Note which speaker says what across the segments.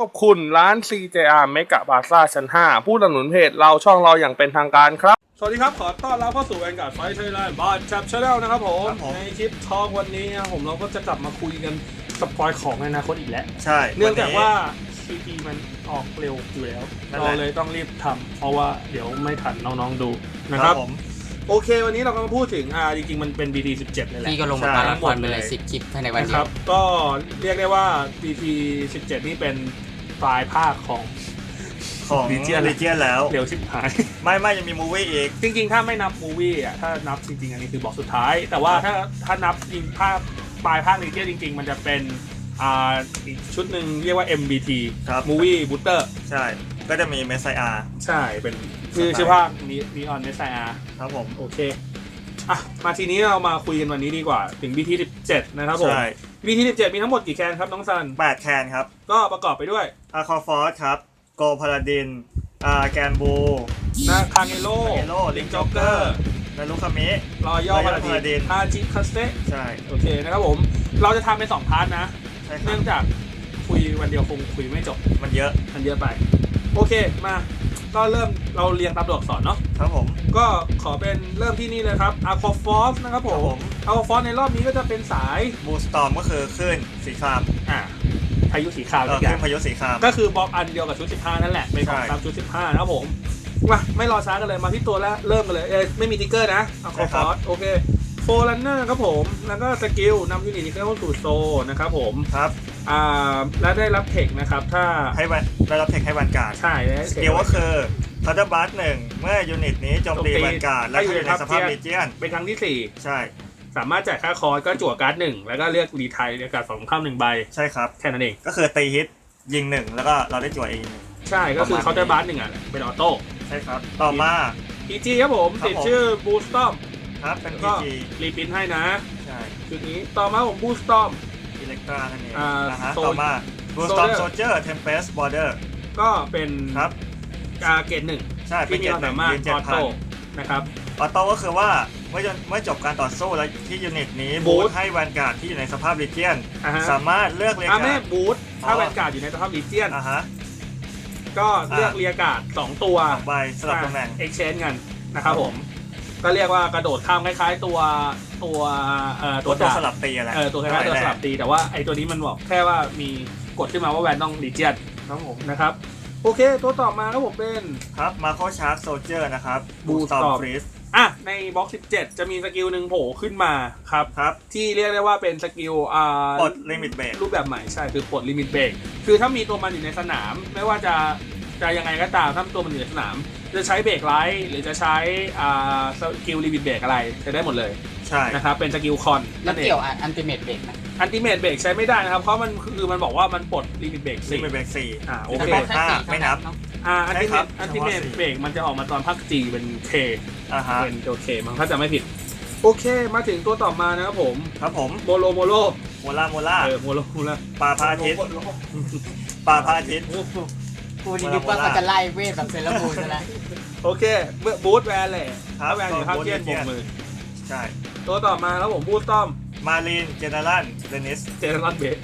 Speaker 1: ขอบคุณร้าน CJR เมกะบาซ่าชั้น 5 ผู้สนับสนุนเพจเราช่องเราอย่างเป็นทางการครับ สวัสดีครับ ขอต้อนรับเข้าสู่แองการ์ดไฟท์ไทยแลนด์บาร์จับชาแนลนะครับผม
Speaker 2: ครับผม
Speaker 1: ในคลิปทอล์กวันนี้นะครับผมเราก็จะกลับมาคุยกันสปอยของในอนาคตอีกแล้ว
Speaker 2: ใช่
Speaker 1: เนื่องจาก
Speaker 2: นนี้
Speaker 1: ว่า CP มันออกเร็วอยู่แล้ว
Speaker 2: นั่นแหละ
Speaker 1: เราเลยต้องรีบทำเพราะว่าเดี๋ยวไม่ทันน้องๆดูนะ
Speaker 2: ค
Speaker 1: ค
Speaker 2: รั
Speaker 1: รั
Speaker 2: บบ ผม
Speaker 1: โอเค วันนี้เราก็มาพูดถึงอ่าจริงๆ มันเป็น BT 17เลยแหละ
Speaker 3: พี่ก็ลง
Speaker 2: ใช่
Speaker 3: มาตาละครไปเลย
Speaker 1: หมดเลย
Speaker 3: สิบคลิปภายในวัน
Speaker 1: นะ
Speaker 3: เดี
Speaker 1: ค
Speaker 3: ย
Speaker 1: รั
Speaker 3: ว
Speaker 1: บ ก็เรียกได้ว่า BT 17 นี่เป็น ปลายภาคของ
Speaker 2: ของ
Speaker 1: Legion
Speaker 2: ลีเจียนแล้ว
Speaker 1: เร็วชิบหาย
Speaker 2: ไม่ไม่ยังมีมูวี่อีก
Speaker 1: จริงๆ ถ้าไม่นับมูวี่อะ ถ้านับจริงๆ อันนี้คือบอกสุดท้าย แต่ว่าถ้าถ้านับจริงภาคปลายภาคนี้จริง ๆ มันจะเป็นอ่าอีกชุดหนึ่งเรียกว่า MBT
Speaker 2: ครับ
Speaker 1: Movie Booster
Speaker 2: ใช่ ก็จะมีเมสไซอา
Speaker 1: ใช่เป็นชื่อชื่อภาคนี้นีออนเนสไซอา
Speaker 2: ครับผม
Speaker 1: โอเค อะมาทีนี้เรามาคุยกันวันนี้ดีกว่า ถึง BT 17นะครับผม
Speaker 2: ใช่
Speaker 1: BT 17มีทั้งหมดกี่แคนครับน้องซัน
Speaker 2: แปดแคนครับ
Speaker 1: ก็ประกอบไปด้วย
Speaker 2: อาคอฟอสครับโกพาราดินอาแกนบู
Speaker 1: นะคางเอโล
Speaker 2: Kangelo
Speaker 1: ลิงจ็อกเกอร์
Speaker 2: และลูคามิ
Speaker 1: รอยัล
Speaker 2: Royal
Speaker 1: พาราดิน
Speaker 2: Paladin
Speaker 1: อาจิคัสเต
Speaker 2: ใช่
Speaker 1: โอเคนะครับผม เราจะทำเป็นสองพาร์ทนะ
Speaker 2: ใช่ครั
Speaker 1: เนื่
Speaker 2: บ
Speaker 1: องจากคุยวันเดียวคงคุยไม่จบ
Speaker 2: มันเยอะ
Speaker 1: มันเยอะไป โอเคมา ก็เริ่มเราเรียงตามตัวอักษรเนาะ
Speaker 2: ครับผม
Speaker 1: ก็ขอเป็นเริ่มที่นี่เลยครับอาคอฟอสนะครับผ
Speaker 2: ครับผม ม
Speaker 1: อาคอฟอสในรอบนี้ก็จะเป็นสาย
Speaker 2: บูสตอมก็คือคลื่นสีคราม
Speaker 1: อ่าพายุสีขาว
Speaker 2: เอ
Speaker 1: ทุ
Speaker 2: อก
Speaker 1: อ
Speaker 2: คลื่
Speaker 1: ย่าง
Speaker 2: นพายุสีคราม
Speaker 1: ก็คือบล็อกอันเดียวกับชุด 15 นั่นแหละเป็นของ
Speaker 2: ใช่
Speaker 1: ตามชุด 15 นะครับผมมาไม่รอช้ากันเลยมาที่ตัวแรกเริ่มกันเลยเอ้ยไม่มีติ๊กเกอร์นะเอาคอฟอสโอเคโฟลันเนอร์ครับผมแล้วก็สกิลนำยูนิตนี้เข้าสู่โซนนะครับผม
Speaker 2: ครับ
Speaker 1: อ่าและได้รับเทคนะครับ ถ้า
Speaker 2: ให้วันได้รับเทคให้วันการ์ด
Speaker 1: ใช่ได้
Speaker 2: ส
Speaker 1: เทค
Speaker 2: กิลก็คือคาร์ดบัสหนึ่งเมื่อยูนิตนี้โจมตี
Speaker 1: โจมตี
Speaker 2: วันการ์ดและ
Speaker 1: ให้อยู่
Speaker 2: อยู่ใน
Speaker 1: ใน
Speaker 2: สภาพ
Speaker 1: ทัพ
Speaker 2: ลีเจียน
Speaker 1: เป็นครั้งที่
Speaker 2: ใช่
Speaker 1: 4สามารถจ่ายค่าคอร์สก็จั่วการ์ดหนึ่งแล้วก็เลือกรีไทยเรียกการดสองข้ามหนึ่งใบ
Speaker 2: ใช่ครับ
Speaker 1: แค่นั้นเอง
Speaker 2: ก็คือตีฮิตยิงหนึ่งแล้วก็เราได้จั่วเองหนึ่ง
Speaker 1: ใช่ก็คือ
Speaker 2: ประมาณ
Speaker 1: เคาน์เตอร์บาร์หนึ่งอะเป็นออโต้
Speaker 2: ใช่ครับ ต่อมา
Speaker 1: PG ครับผม
Speaker 2: ครับ
Speaker 1: ติด
Speaker 2: ผม
Speaker 1: ชื่อบูสตอม
Speaker 2: ครับเป็น
Speaker 1: ก็
Speaker 2: PG
Speaker 1: รีพินให้นะ
Speaker 2: ใช่
Speaker 1: ชุดนี้ต่อมาผมบูสตอม
Speaker 2: อิ เล็กตรานั่นเอง
Speaker 1: อ่า
Speaker 2: นะฮะ
Speaker 1: โซ
Speaker 2: ต่อมาบูสตอม
Speaker 1: Soldier
Speaker 2: โซเจอร์เทมเพสบอร์เดอร์
Speaker 1: ก็เป็น
Speaker 2: ครับ
Speaker 1: อาเกตหนึ่ง
Speaker 2: ใช่เป็น
Speaker 1: ที่มี
Speaker 2: เจ็
Speaker 1: ค
Speaker 2: ด
Speaker 1: วาม
Speaker 2: หนึ่
Speaker 1: สางมารถ
Speaker 2: ยืน
Speaker 1: อ
Speaker 2: เจ็ด
Speaker 1: อ
Speaker 2: พัน
Speaker 1: โต้นะครับ
Speaker 2: ออโต้ก็คือว่าเมื่อจนเมื่อจบการต่อสู้แล้วที่ยูนิตนี้
Speaker 1: บู
Speaker 2: บู
Speaker 1: ท
Speaker 2: ทให้แวนการ์ดที่อยู่ในสภาพลีเจียน
Speaker 1: อ่าฮะ
Speaker 2: สามารถเลือกเรียก
Speaker 1: อ่า
Speaker 2: การ
Speaker 1: แม่์
Speaker 2: ด
Speaker 1: บูทถ้า
Speaker 2: อ๋อ
Speaker 1: แวนการ์ดอยู่ในสภาพลีเจียน
Speaker 2: อ่าฮะ
Speaker 1: ก็เลือก
Speaker 2: อ่า
Speaker 1: เรียการ์ดสองตัว
Speaker 2: สองใบสลับตำแหน่ง
Speaker 1: เอ็กชแนกันนะครับผม ก็เรียกว่ากระโดดข้ามคล้ายๆ ตัวตัวเอ่อ
Speaker 2: ตั
Speaker 1: ตัวว
Speaker 2: ตัว
Speaker 1: ดาบ
Speaker 2: สลับตีอะไร
Speaker 1: เออตัวคล้ายๆตัวสลับตีแต่ว่าไอตัวนี้มันบอกแค่ว่ามีกดขึ้นมาว่าแวนต้องลีเจียนครับผมนะครับโอเค ตัวต่อมาครับผมเป็น
Speaker 2: ครับมาโคชาร์ k โซเจอร์นะครับ
Speaker 1: Blue
Speaker 2: บูสตอม
Speaker 1: Storm
Speaker 2: ฟรีส
Speaker 1: อะในบล็อก 17 จะมีสกิลหนึ่งโผล่ขึ้นมาครับ
Speaker 2: ครับ
Speaker 1: ที่เรียกได้ว่าเป็นสกิลอ่า
Speaker 2: ปลดลิมิตเบรก
Speaker 1: รูปแบบใหม่ใช่คือปลดลิมิตเบรกคือถ้ามีตัวมันอยู่ในสนาม ไม่ว่าจะจะยังไงก็ตามถ้าตัวมันอยู่ในสนาม จะใช้เบรกไลท์หรือจะใช้อ่าสกิลลิมิตเบรกอะไรใช้ได้หมดเลย
Speaker 2: ใช่
Speaker 1: นะครับเป็นสกิลคอน
Speaker 3: แล้
Speaker 1: นั่
Speaker 3: วน
Speaker 1: เอง
Speaker 3: เกี่ยวอันติเมตเบรกนะ
Speaker 1: อันติเมตเบรกใช้ไม่ได้นะครับ เพราะมันคือมันบอกว่ามันปลดลิมิตเบรก
Speaker 2: ลิ
Speaker 1: สี่
Speaker 2: มิตเบรกสี่
Speaker 1: อ่าโอ
Speaker 2: ลิ
Speaker 1: เค
Speaker 2: มิตเบรกห้าไม่นับ
Speaker 1: อ่าอันติ
Speaker 2: ใช่
Speaker 1: เม
Speaker 2: ครั
Speaker 1: ต
Speaker 2: บ
Speaker 1: อันติเมต
Speaker 2: เฉพาะสี่
Speaker 1: เบรกมันจะออกมาตอนภาคจีเป็นเค
Speaker 2: อ่าฮะ
Speaker 1: เป็นตัวเคมั้งถ้าจะไม่ผิด โอเคมาถึงตัวต่อมานะครับผม
Speaker 2: ครับผม
Speaker 1: โมโลโมโล
Speaker 2: โมล่าโมล่า
Speaker 1: เออโมโลโมโล
Speaker 2: ปลาพระอาทิตย์ปลาพระอาทิตย์
Speaker 3: กูนี่นึกว่าเขาจะไล่เวทแบบเซเลบูนซะแล้ว
Speaker 1: โอเคเมื่อบูทแวนเลย
Speaker 2: ครับ
Speaker 1: ถ้าแวนอยู่ข้างเจียนบวกมือ
Speaker 2: ใช่
Speaker 1: ตัวต่อมาครับผมบูทต้อม
Speaker 2: มารีนเจเนอรัลเดนิส
Speaker 1: เจนรันเบส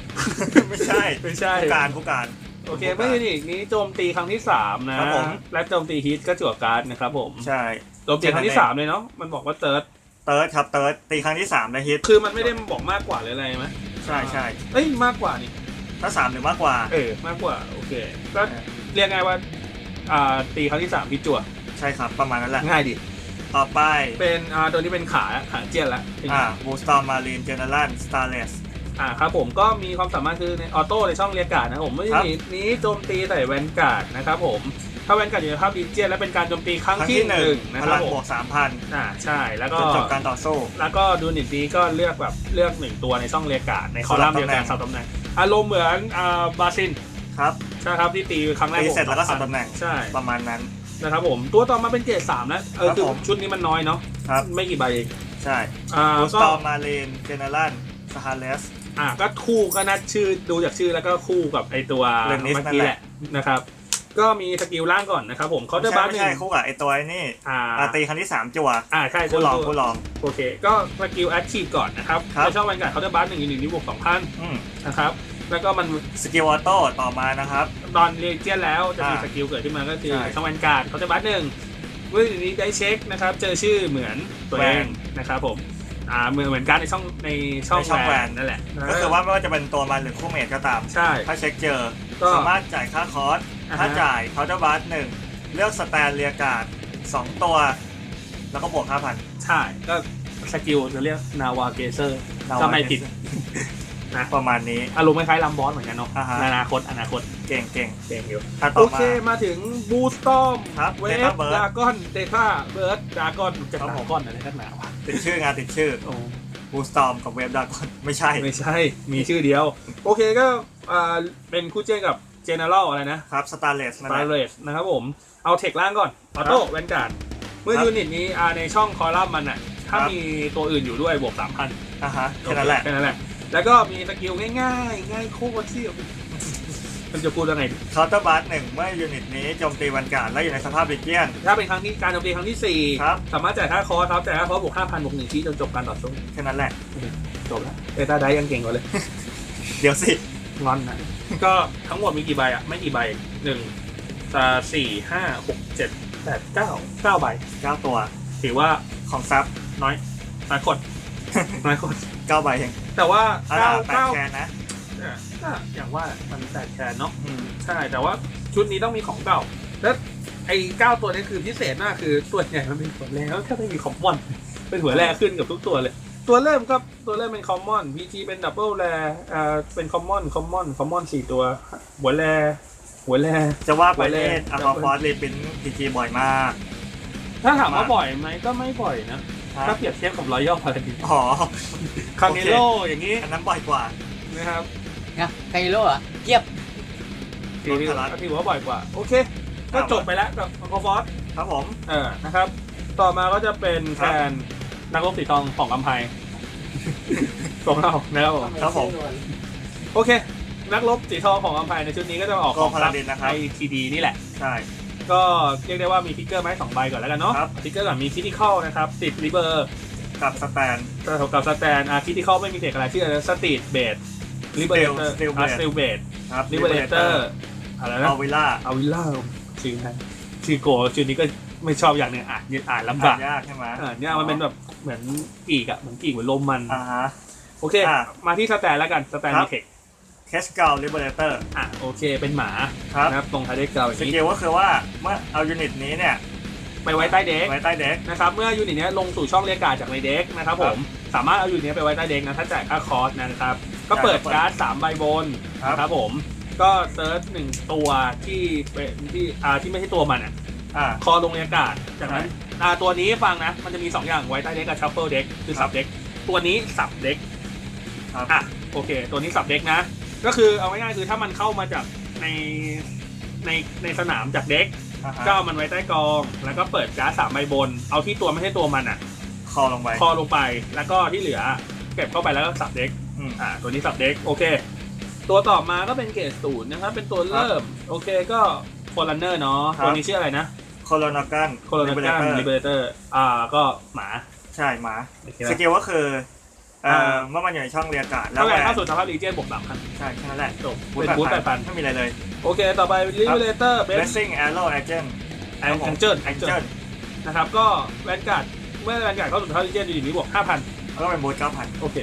Speaker 2: ไม่ใช่
Speaker 1: ไม่ใช่
Speaker 2: ผู้การผู้การ
Speaker 1: โอเคเมื่อยูนิตนี้โจมตีครั้งที่3นะ
Speaker 2: ครับผม
Speaker 1: และโจมตีฮิตก็จั่วการ์ดนะครับผม
Speaker 2: ใช่
Speaker 1: โจมตีครั้งที่3เลยเนาะมันบอกว่าเติร์ด
Speaker 2: เติร์ดครับเติร์ดตีครั้งที่สามในฮิต
Speaker 1: คือมันไม่ได้บอกมากกว่าหรืออะไรไหม
Speaker 2: ใช่ใช่
Speaker 1: เอ้ยมากกว่านี่
Speaker 2: ถ้าสามหรือมากกว่า
Speaker 1: เออมากกว่าโอเคก็ เรียกง่ายว่าอ่าตีครั้งที่3พิจั่ว
Speaker 2: ใช่ครับ ประมาณนั้นแหละ
Speaker 1: ง่ายดิ
Speaker 2: ต่อไป
Speaker 1: เป็นอ่าตัวนี้เป็นขาขาเจียนละ
Speaker 2: อ่าบูสตอมมารีนเจเนอรัลสตาร์เลส
Speaker 1: อ่าครับผมก็มีความสามารถคือในออโต้ในช่องเรียกการ์ดนะครับผมเมื่อ
Speaker 2: ครับ
Speaker 1: นี้นี้โจมตีใส่แวนการ์ดนะครับผมถ้าแวนการ์ดอยู่ในภาพดิเจียนและเป็นการโจมตีครั้ง
Speaker 2: ครั้ง
Speaker 1: ที่
Speaker 2: ที่
Speaker 1: ห
Speaker 2: ห
Speaker 1: นึ่
Speaker 2: นึ่
Speaker 1: ง
Speaker 2: ง
Speaker 1: นะ
Speaker 2: พ
Speaker 1: ครั
Speaker 2: ลั
Speaker 1: บ
Speaker 2: ง
Speaker 1: ผม
Speaker 2: บวกสามพัน
Speaker 1: อ่าใช่แล้วก็
Speaker 2: จนจบการต่อสู้
Speaker 1: แล้วก็ดูนิตนี้ก็เลือกแบบเลือกหนึ่งตัวในช่องเรียกการ์ดในคอลัมน์เดียวกัน
Speaker 2: ส
Speaker 1: สั
Speaker 2: ลั
Speaker 1: บบตำ
Speaker 2: ตำ
Speaker 1: แห
Speaker 2: แหน่
Speaker 1: น่ง
Speaker 2: ง
Speaker 1: อารมณ์เหมือนอ่าบาซิน
Speaker 2: ครับ
Speaker 1: ใช่ครับที่ตีครั้งแรก
Speaker 2: ตีเสร็จ
Speaker 1: บ
Speaker 2: แล้วก็สับ
Speaker 1: 2,000
Speaker 2: ตำแหน่ง
Speaker 1: ใช่
Speaker 2: ประมาณนั้น
Speaker 1: นะครับผม ตัวต่อมาเป็นเกรดสามแล้วเออ
Speaker 2: ครับ
Speaker 1: คือ
Speaker 2: ผม
Speaker 1: ชุดนี้มันน้อยเนาะ
Speaker 2: ครับ
Speaker 1: ไม่กี่ใบเอง
Speaker 2: ใช่
Speaker 1: อ่า
Speaker 2: บูส
Speaker 1: ก็
Speaker 2: ตอมมารีนเจเนอรัลสฮาเลส
Speaker 1: อ่าก็คู่ก็นัดชื่อดูจากชื่อแล้วก็คู่กับไอตัว
Speaker 2: เรื่องนี้
Speaker 1: เมื่อกี้
Speaker 2: นั่น
Speaker 1: แห
Speaker 2: แห
Speaker 1: ละ
Speaker 2: ละ
Speaker 1: นะครับ ก็มีสกิลล่างก่อนนะครับผมเขาจะ
Speaker 2: ไม่
Speaker 1: บ้า
Speaker 2: ใช่
Speaker 1: นห
Speaker 2: ไม่
Speaker 1: นึ่
Speaker 2: ใช่
Speaker 1: ง
Speaker 2: คู่กับไอตัวไอ้นี่
Speaker 1: อ่า
Speaker 2: อ่าตีครั้งที่สามจัว
Speaker 1: อ่าใช่
Speaker 2: คู่ลอง
Speaker 1: ตัว
Speaker 2: คู่ลอง
Speaker 1: โอเค ก็สกิลแอคทีฟก่อนนะครับ
Speaker 2: ครับ
Speaker 1: ในช่องวันการเขาจะบ้านหนึ่งอยู่หนึ่งที่บวกสองพัน
Speaker 2: อืม
Speaker 1: นะครับ แล้วก็มัน
Speaker 2: สกิลออโต้ต่อมานะครับ
Speaker 1: ตอนเรียนเจียนแล้วจะมี
Speaker 2: อ่า
Speaker 1: สกิลเกิดขึ้นมาก็คือ
Speaker 2: ใช่
Speaker 1: ช่องแวนการ์ดเขาจะบัตหนึ่งเมื่ออยู่นี้ได้เช็คนะครับ เจอชื่อเหมือนตัวเอง
Speaker 2: แวน
Speaker 1: นะครับผมอ่าเหมือนเหมือนการดในช่องในช่อง
Speaker 2: ในช่อง
Speaker 1: แว
Speaker 2: แวนน
Speaker 1: นั่นแหละ
Speaker 2: ก็คือว่าไม่ว่าจะเป็นตัวมันหรือคู่เมทก็ตาม
Speaker 1: ใช่
Speaker 2: ถ้าเช็คเจอ
Speaker 1: ก็
Speaker 2: สามารถจ่ายค่าคอร์ส
Speaker 1: อ่าฮะ
Speaker 2: ถ้าจ่ายเคาน์เตอร์บัสหนึ่งเลือกสแตนเรียการ์ดสองตัว แล้วก็บวกห้าพัน
Speaker 1: ใช่ก็สกิลจะเรียกนาวาเกเซอร์ก็ไม่ผิด นะ
Speaker 2: ประมาณนี้
Speaker 1: อารมณ์คล้ายๆลัมบอสเหมือนกันเนาะ
Speaker 2: อ่าฮะ
Speaker 1: ในอนาคตอนาคต
Speaker 2: เก่งเก่ง
Speaker 1: เก่งอยู่
Speaker 2: อะต่
Speaker 1: โอ
Speaker 2: อ
Speaker 1: เค
Speaker 2: มา
Speaker 1: มาถึงบูสตอม
Speaker 2: ครับ
Speaker 1: เวฟ
Speaker 2: Data Bird
Speaker 1: ดากอนเดต้าเบิร์ดดากอนจะ
Speaker 2: ครับ
Speaker 1: ดา
Speaker 2: ผม
Speaker 1: กอนอะไรกันหนาวะ
Speaker 2: ติดชื่องานติดชื่อ
Speaker 1: โอ้
Speaker 2: บูสตอมกับเวฟดากอนไม่ใช่
Speaker 1: ไม่ใช่มีชื่อเดียว โอเคก็อ่าเป็นคู่เจ้งกับเจเนอเรลอะไรนะ
Speaker 2: ครับสตาร์เลส
Speaker 1: ส
Speaker 2: นั่น
Speaker 1: ไต
Speaker 2: แหละ
Speaker 1: เรสนะครับผม เอาเทคล่างก่อนออโต้แวนการ์ดเมื่อ
Speaker 2: ครับ
Speaker 1: ยูนิตนี้อ่าในช่องคอลัมน์มันอะ ถ้า
Speaker 2: ครับ
Speaker 1: มีตัวอื่นอยู่ด้วยบวกสามพัน
Speaker 2: อะฮะแค่นั้นแหละ
Speaker 1: แค่นั้นแหละ แล้วก็มีสกิลง่ายๆ ง่ายโคตรที่มันจะพูดว่าไงดี
Speaker 2: เคาน์เตอร์บัสหนึ่งเมื่อยูนิตนี้โจมตีวันการ์ดและอยู่ในสภาพลิเกียน
Speaker 1: ถ้าเป็นครั้งที่การโจมตีครั้งที่สี่
Speaker 2: ครับ
Speaker 1: สามารถจ่ายค่าคอร์สครับจ่ายค่าคอร์สบวกห้าพันบวกหนึ่งทีจนจบการต่อสู้
Speaker 2: แค่นั้นแหละ
Speaker 1: จบแล้วเอต้าได้ยังเก่งกว่าเลย
Speaker 2: เดี๋ยวสิ
Speaker 1: งอนนะ ก็ทั้งหมดมีกี่ใบอะ ไม่กี่ใบหนึ่งสามสี่ห้าหกเจ็ดแปดเก้าเก้าใบ
Speaker 2: เก้าตัว
Speaker 1: ถือว่า
Speaker 2: ของซับ
Speaker 1: น้อยน้อยคนน้อยคน
Speaker 2: เก้าใบเอง
Speaker 1: แต่ว่า
Speaker 2: อ่า
Speaker 1: เก้า
Speaker 2: แปด
Speaker 1: เก้า
Speaker 2: แคนนะ
Speaker 1: เนี่ยก็อย่างว่ามันแตกแคนเนาะ
Speaker 2: อืม
Speaker 1: ใช่แต่ว่าชุดนี้ต้องมีของเก่า แล้วไอ้เก้าตัวนี้คือพิเศษมากคือตัวใหญ่มันเป็นหัวแรแล้วแค่ไม่มีคอมมอน เป็นหัวแรขึ้นกับทุกตัวเลย ตัวเริ่มก็ตัวเริ่มเป็นคอมมอนพีจีเป็นดับเบิลแรอ่าเป็นคอมมอนคอมมอนคอมมอนสี่ตัว หัวแรหัวแร
Speaker 2: จะว่าไป
Speaker 1: ไปเลย
Speaker 2: เล่นอะคอฟอร์สรีปินพีจีบ่อยมาก
Speaker 1: ถ้าถามว่าบ่อยไหมก็ไม่บ่อยนะ
Speaker 2: ครั
Speaker 1: ถ้า
Speaker 2: บ
Speaker 1: เปรียบเทียบกับรอยัลพาราดิน
Speaker 2: อ๋อ
Speaker 1: คาเนโลอย่างนี้
Speaker 2: อันนั้นบ่อยกว่า
Speaker 1: นะครับ
Speaker 3: นะไคโร่อะเกียบ
Speaker 1: ถือว่าถือว่าบ่อยกว่า โอเค ก็จบไปแล้วกับคอฟอส
Speaker 2: ครับผม
Speaker 1: เออนะครับ ต่อมาก็จะเป็น
Speaker 2: ครั
Speaker 1: แฟ
Speaker 2: บ
Speaker 1: นนักรบสีทองของกำไพของเรานะครับผม
Speaker 2: ครับผม
Speaker 1: โอเค นักรบสีทองของกำไพในชุดนี้ก็จะออก
Speaker 2: กองพาราดินนะครับ
Speaker 1: ไอทีดีนี่แหละ
Speaker 2: ใช่
Speaker 1: ก็เรียกได้ว่ามีพิกเกอร์ไหมาให้สองใบก่อนแล้วกันเนาะ
Speaker 2: ครับ
Speaker 1: พิกเกอร์ก่อนมีคิติคอลนะครับติดริเบอร์
Speaker 2: กับสแตน
Speaker 1: กับสแตนอาคิติคอลไม่มีเทคอะไรชื่ออะไรสตีดเบดริเบอร์เตอร์
Speaker 2: Steel
Speaker 1: อา
Speaker 2: Blade
Speaker 1: สติลเบด
Speaker 2: ครับ
Speaker 1: ริเบอร์เตอร์อะไรนะ
Speaker 2: เอาวิล่า
Speaker 1: อาวิลล่าชื่อไงชื่อโกชื่อนี้ก็ไม่ชอบอย่างหนึงอ่านอ่านลำ
Speaker 2: อ่า
Speaker 1: บาก
Speaker 2: นยากใช่ไหม
Speaker 1: อ่าเนี่ยมันเป็นแบบเหมือนปีกอะเหมือนปีกเหมือนลมมัน
Speaker 2: อ่าฮะ
Speaker 1: โอเค
Speaker 2: อะ
Speaker 1: มาที่สแตนแล้วกันสแตน
Speaker 2: ครับ
Speaker 1: มีเทค
Speaker 2: เคสเกลลิเบอร์เตอร์
Speaker 1: อะ โอเค เป็นหมา
Speaker 2: ครับ
Speaker 1: นะครับตรงท้ายเด็กเก่าอ
Speaker 2: ส
Speaker 1: ย่าง
Speaker 2: กิ
Speaker 1: นี้
Speaker 2: ลก็คือว่าเมื่อเอายูนิตนี้เนี่ย
Speaker 1: ไปไว้ใต้เด็ก
Speaker 2: ไว้ใต้เด็ก
Speaker 1: นะครับ เมื่อยูนิตเนี้ยลงสู่ช่องเรียกการ์ดจากในเด็กนะครับผม สามารถเอายูนิตเนี้ยไปไว้ใต้เด็กนะ ถ้าจ่ายค่าคอร์สนะครับ ก็เปิดการ์ดสามใบบน
Speaker 2: ครับ
Speaker 1: นะครับผม ก็เซิร์ชหนึ่งตัวที่เป็นที่อ่าที่ไม่ใช่ตัวมันอะ
Speaker 2: อ่า
Speaker 1: คอลงเรียกการ์ดจากนั้นอ่าตัวนี้ฟังนะ มันจะมีสองอย่างไว้ใต้เด็กกับชัฟเฟิลเด็กคือ
Speaker 2: ครั
Speaker 1: สั
Speaker 2: บ
Speaker 1: บเด็ก ตัวนี้สับเด็ก
Speaker 2: ครับ
Speaker 1: อะโอเค ตัวนี้สับเด็กนะ ก็คือเอาง่ายๆคือถ้ามันเข้ามาจากในในในสนามจากเด็ก
Speaker 2: อ่าฮะ
Speaker 1: ก็เอามันไว้ใต้กอง แล้วก็เปิดการ์ดสามใบบน เอาที่ตัวไม่ใช่ตัวมันอะ
Speaker 2: คอลงไป
Speaker 1: คอลงไปแล้วก็ที่เหลือ เก็บเข้าไปแล้วก็สับเด็ก
Speaker 2: อืม
Speaker 1: อ่า ตัวนี้สับเด็กโอเค ตัวต่อมาก็เป็นเกรดศูนย์นะครับ เป็นตัวเริ่ม โอเคก็โคลันเนอร์เนาะ
Speaker 2: ครับ
Speaker 1: ตัวนี้ชื่ออะไรนะ
Speaker 2: โคโลนากัน
Speaker 1: โคโลนาการลิเบเตอร์อ่าก็หมา
Speaker 2: ใช่หมา
Speaker 1: โอเค
Speaker 2: สกิลก็คือ เอ่อ
Speaker 1: อ่า
Speaker 2: เมื่อมันอยู่ในช่องเรียกการ์ดแล้
Speaker 1: ถ้าวแว
Speaker 2: แวนน
Speaker 1: เข้าสู่สภาพลีเจียนบวกสามพัน
Speaker 2: ใช่แค่นั้นแหละ
Speaker 1: จบเป็นบูธแปดพัน
Speaker 2: ไม่มีอะไรเลย
Speaker 1: โอเค ต่อไปลิเบเตอร์เบส
Speaker 2: Blessing Arrow Agent
Speaker 1: แองเจิลแองเจิล
Speaker 2: Angel
Speaker 1: นะครับ ก็แวนการ์ดเมื่อแวนการ์ดเข้าสู่สภาพลีเจียนอยู่นี้บวกห้าพัน
Speaker 2: แล้วก็เป็นบูธเก้าพัน
Speaker 1: โอเค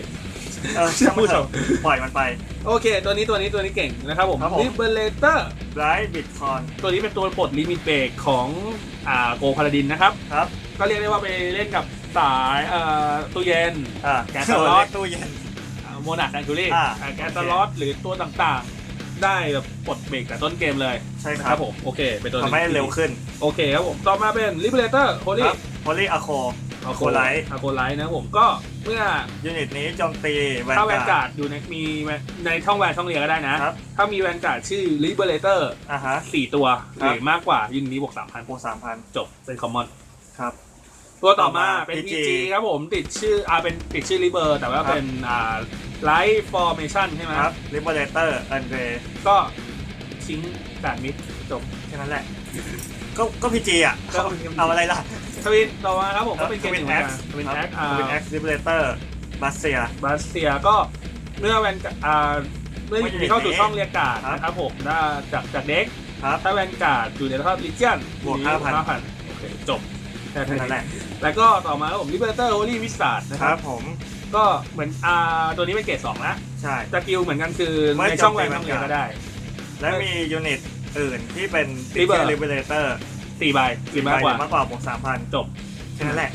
Speaker 2: เออช่างมันเถอะปล่อยมันไป
Speaker 1: โอเค ตัวนี้ตัวนี้ตัวนี้เก่งนะครับผม
Speaker 2: ครับผม
Speaker 1: ลิเบเลเตอร์
Speaker 2: Bright Bitcoin
Speaker 1: ตัวนี้เป็นตัวปลดลิมิตเบรกของอ่าโกพาราดินนะครับ
Speaker 2: ครับ
Speaker 1: ก็เรียกได้ว่าไปเล่นกับ สายเอ่อตู้เย็น
Speaker 2: อ่า
Speaker 1: แกสล็อต
Speaker 2: เรียตู้เย็น
Speaker 1: โมนาแอนจูรี่
Speaker 2: อ่า
Speaker 1: แกสล็อตหรือตัวต่างๆ ได้แบบปลดเบรกแต่ต้นเกมเลย
Speaker 2: ใช่ค
Speaker 1: นะ
Speaker 2: รั
Speaker 1: ครับบผมโอเค เป็นตัว
Speaker 2: ทำให้เร็วขึ้น
Speaker 1: โอเคครับผม ต่อมาเป็นลิเบเลเตอร์โฮลี่
Speaker 2: ครับ Holy Acco
Speaker 1: อาโค
Speaker 2: Acolyte
Speaker 1: อาโคไลท์นะครับผมก็เมื่อ
Speaker 2: ยูนิตนี้โจมตีแวน
Speaker 1: ถ้าแวน
Speaker 2: กา
Speaker 1: การ์
Speaker 2: ร์ด
Speaker 1: ดอยู่ในมีในช่องแวนช่องเรียก็ได้นะ
Speaker 2: ครับ
Speaker 1: ถ้ามีแวนการ์ดชื่อลิเบเลเตอร์
Speaker 2: อ่าฮะ
Speaker 1: สี่ตัว ห
Speaker 2: ครับ
Speaker 1: รือมากกว่ายินนี้บวกสามพัน
Speaker 2: โปรสามพัน
Speaker 1: จบเป็นคอมมอน
Speaker 2: ครับ
Speaker 1: ตัวต่อมา
Speaker 2: ต่อมา
Speaker 1: เป็น
Speaker 2: PG
Speaker 1: PG ครับผมติดชื่ออ่าเป็นติดชื่อริเบอร์ แต่ว่า
Speaker 2: ครับ
Speaker 1: เป็นอ่าไลท์ฟอร์เมชันใช่ไหม
Speaker 2: ครับ Liberator Andre
Speaker 1: ก็ทิ้งการมิดจบ
Speaker 2: แค่นั้นแหละ ก็ก็พีจีอะ
Speaker 1: ก็
Speaker 2: เอาอะไรล่ะ
Speaker 1: ทวินต่อมาครับผมก็เป็นเกมห
Speaker 2: วิ
Speaker 1: นึ่
Speaker 2: น
Speaker 1: ง
Speaker 2: แอ
Speaker 1: เหมือน
Speaker 2: ค
Speaker 1: กันทวินแอคอ่า
Speaker 2: วินแอค Liberator บัสเซีย
Speaker 1: บาสเซียก็เมื่อแวนอ่าเมื่อยูนิตเข้าสู่ช่องเรียกการ์ดนะครับผมได้จากจากเด็ก
Speaker 2: ครับ
Speaker 1: ถ้าแวนการ์ดอยู่ในสภาพลิเจียน
Speaker 2: บวก5,000
Speaker 1: โอเคจบแค่
Speaker 2: แค่
Speaker 1: นั้
Speaker 2: นั้นน
Speaker 1: แห
Speaker 2: แห
Speaker 1: ละ
Speaker 2: ละ
Speaker 1: แล้วก็ต่อมาครับผมลิเบอร์เตอร์โอลี่วิสตาร์นะ
Speaker 2: ค
Speaker 1: ค
Speaker 2: รั
Speaker 1: รั
Speaker 2: บบ ผม
Speaker 1: ก็เหมือนอ่าตัวนี้เป็นเกรดสองนะ
Speaker 2: ใช่
Speaker 1: สกิลเหมือนกันคือ
Speaker 2: ไม่
Speaker 1: ในช่อง
Speaker 2: จำเป็
Speaker 1: แวนนต้องเรียนก็ได้
Speaker 2: และมียูนิตอื่นที่เป็น
Speaker 1: Liber
Speaker 2: ลิเบเลเตอร์
Speaker 1: สี่ใบหรือมากกว่า
Speaker 2: มากกว่าบวกสามพัน
Speaker 1: จบ
Speaker 2: แค่นั้นแหละ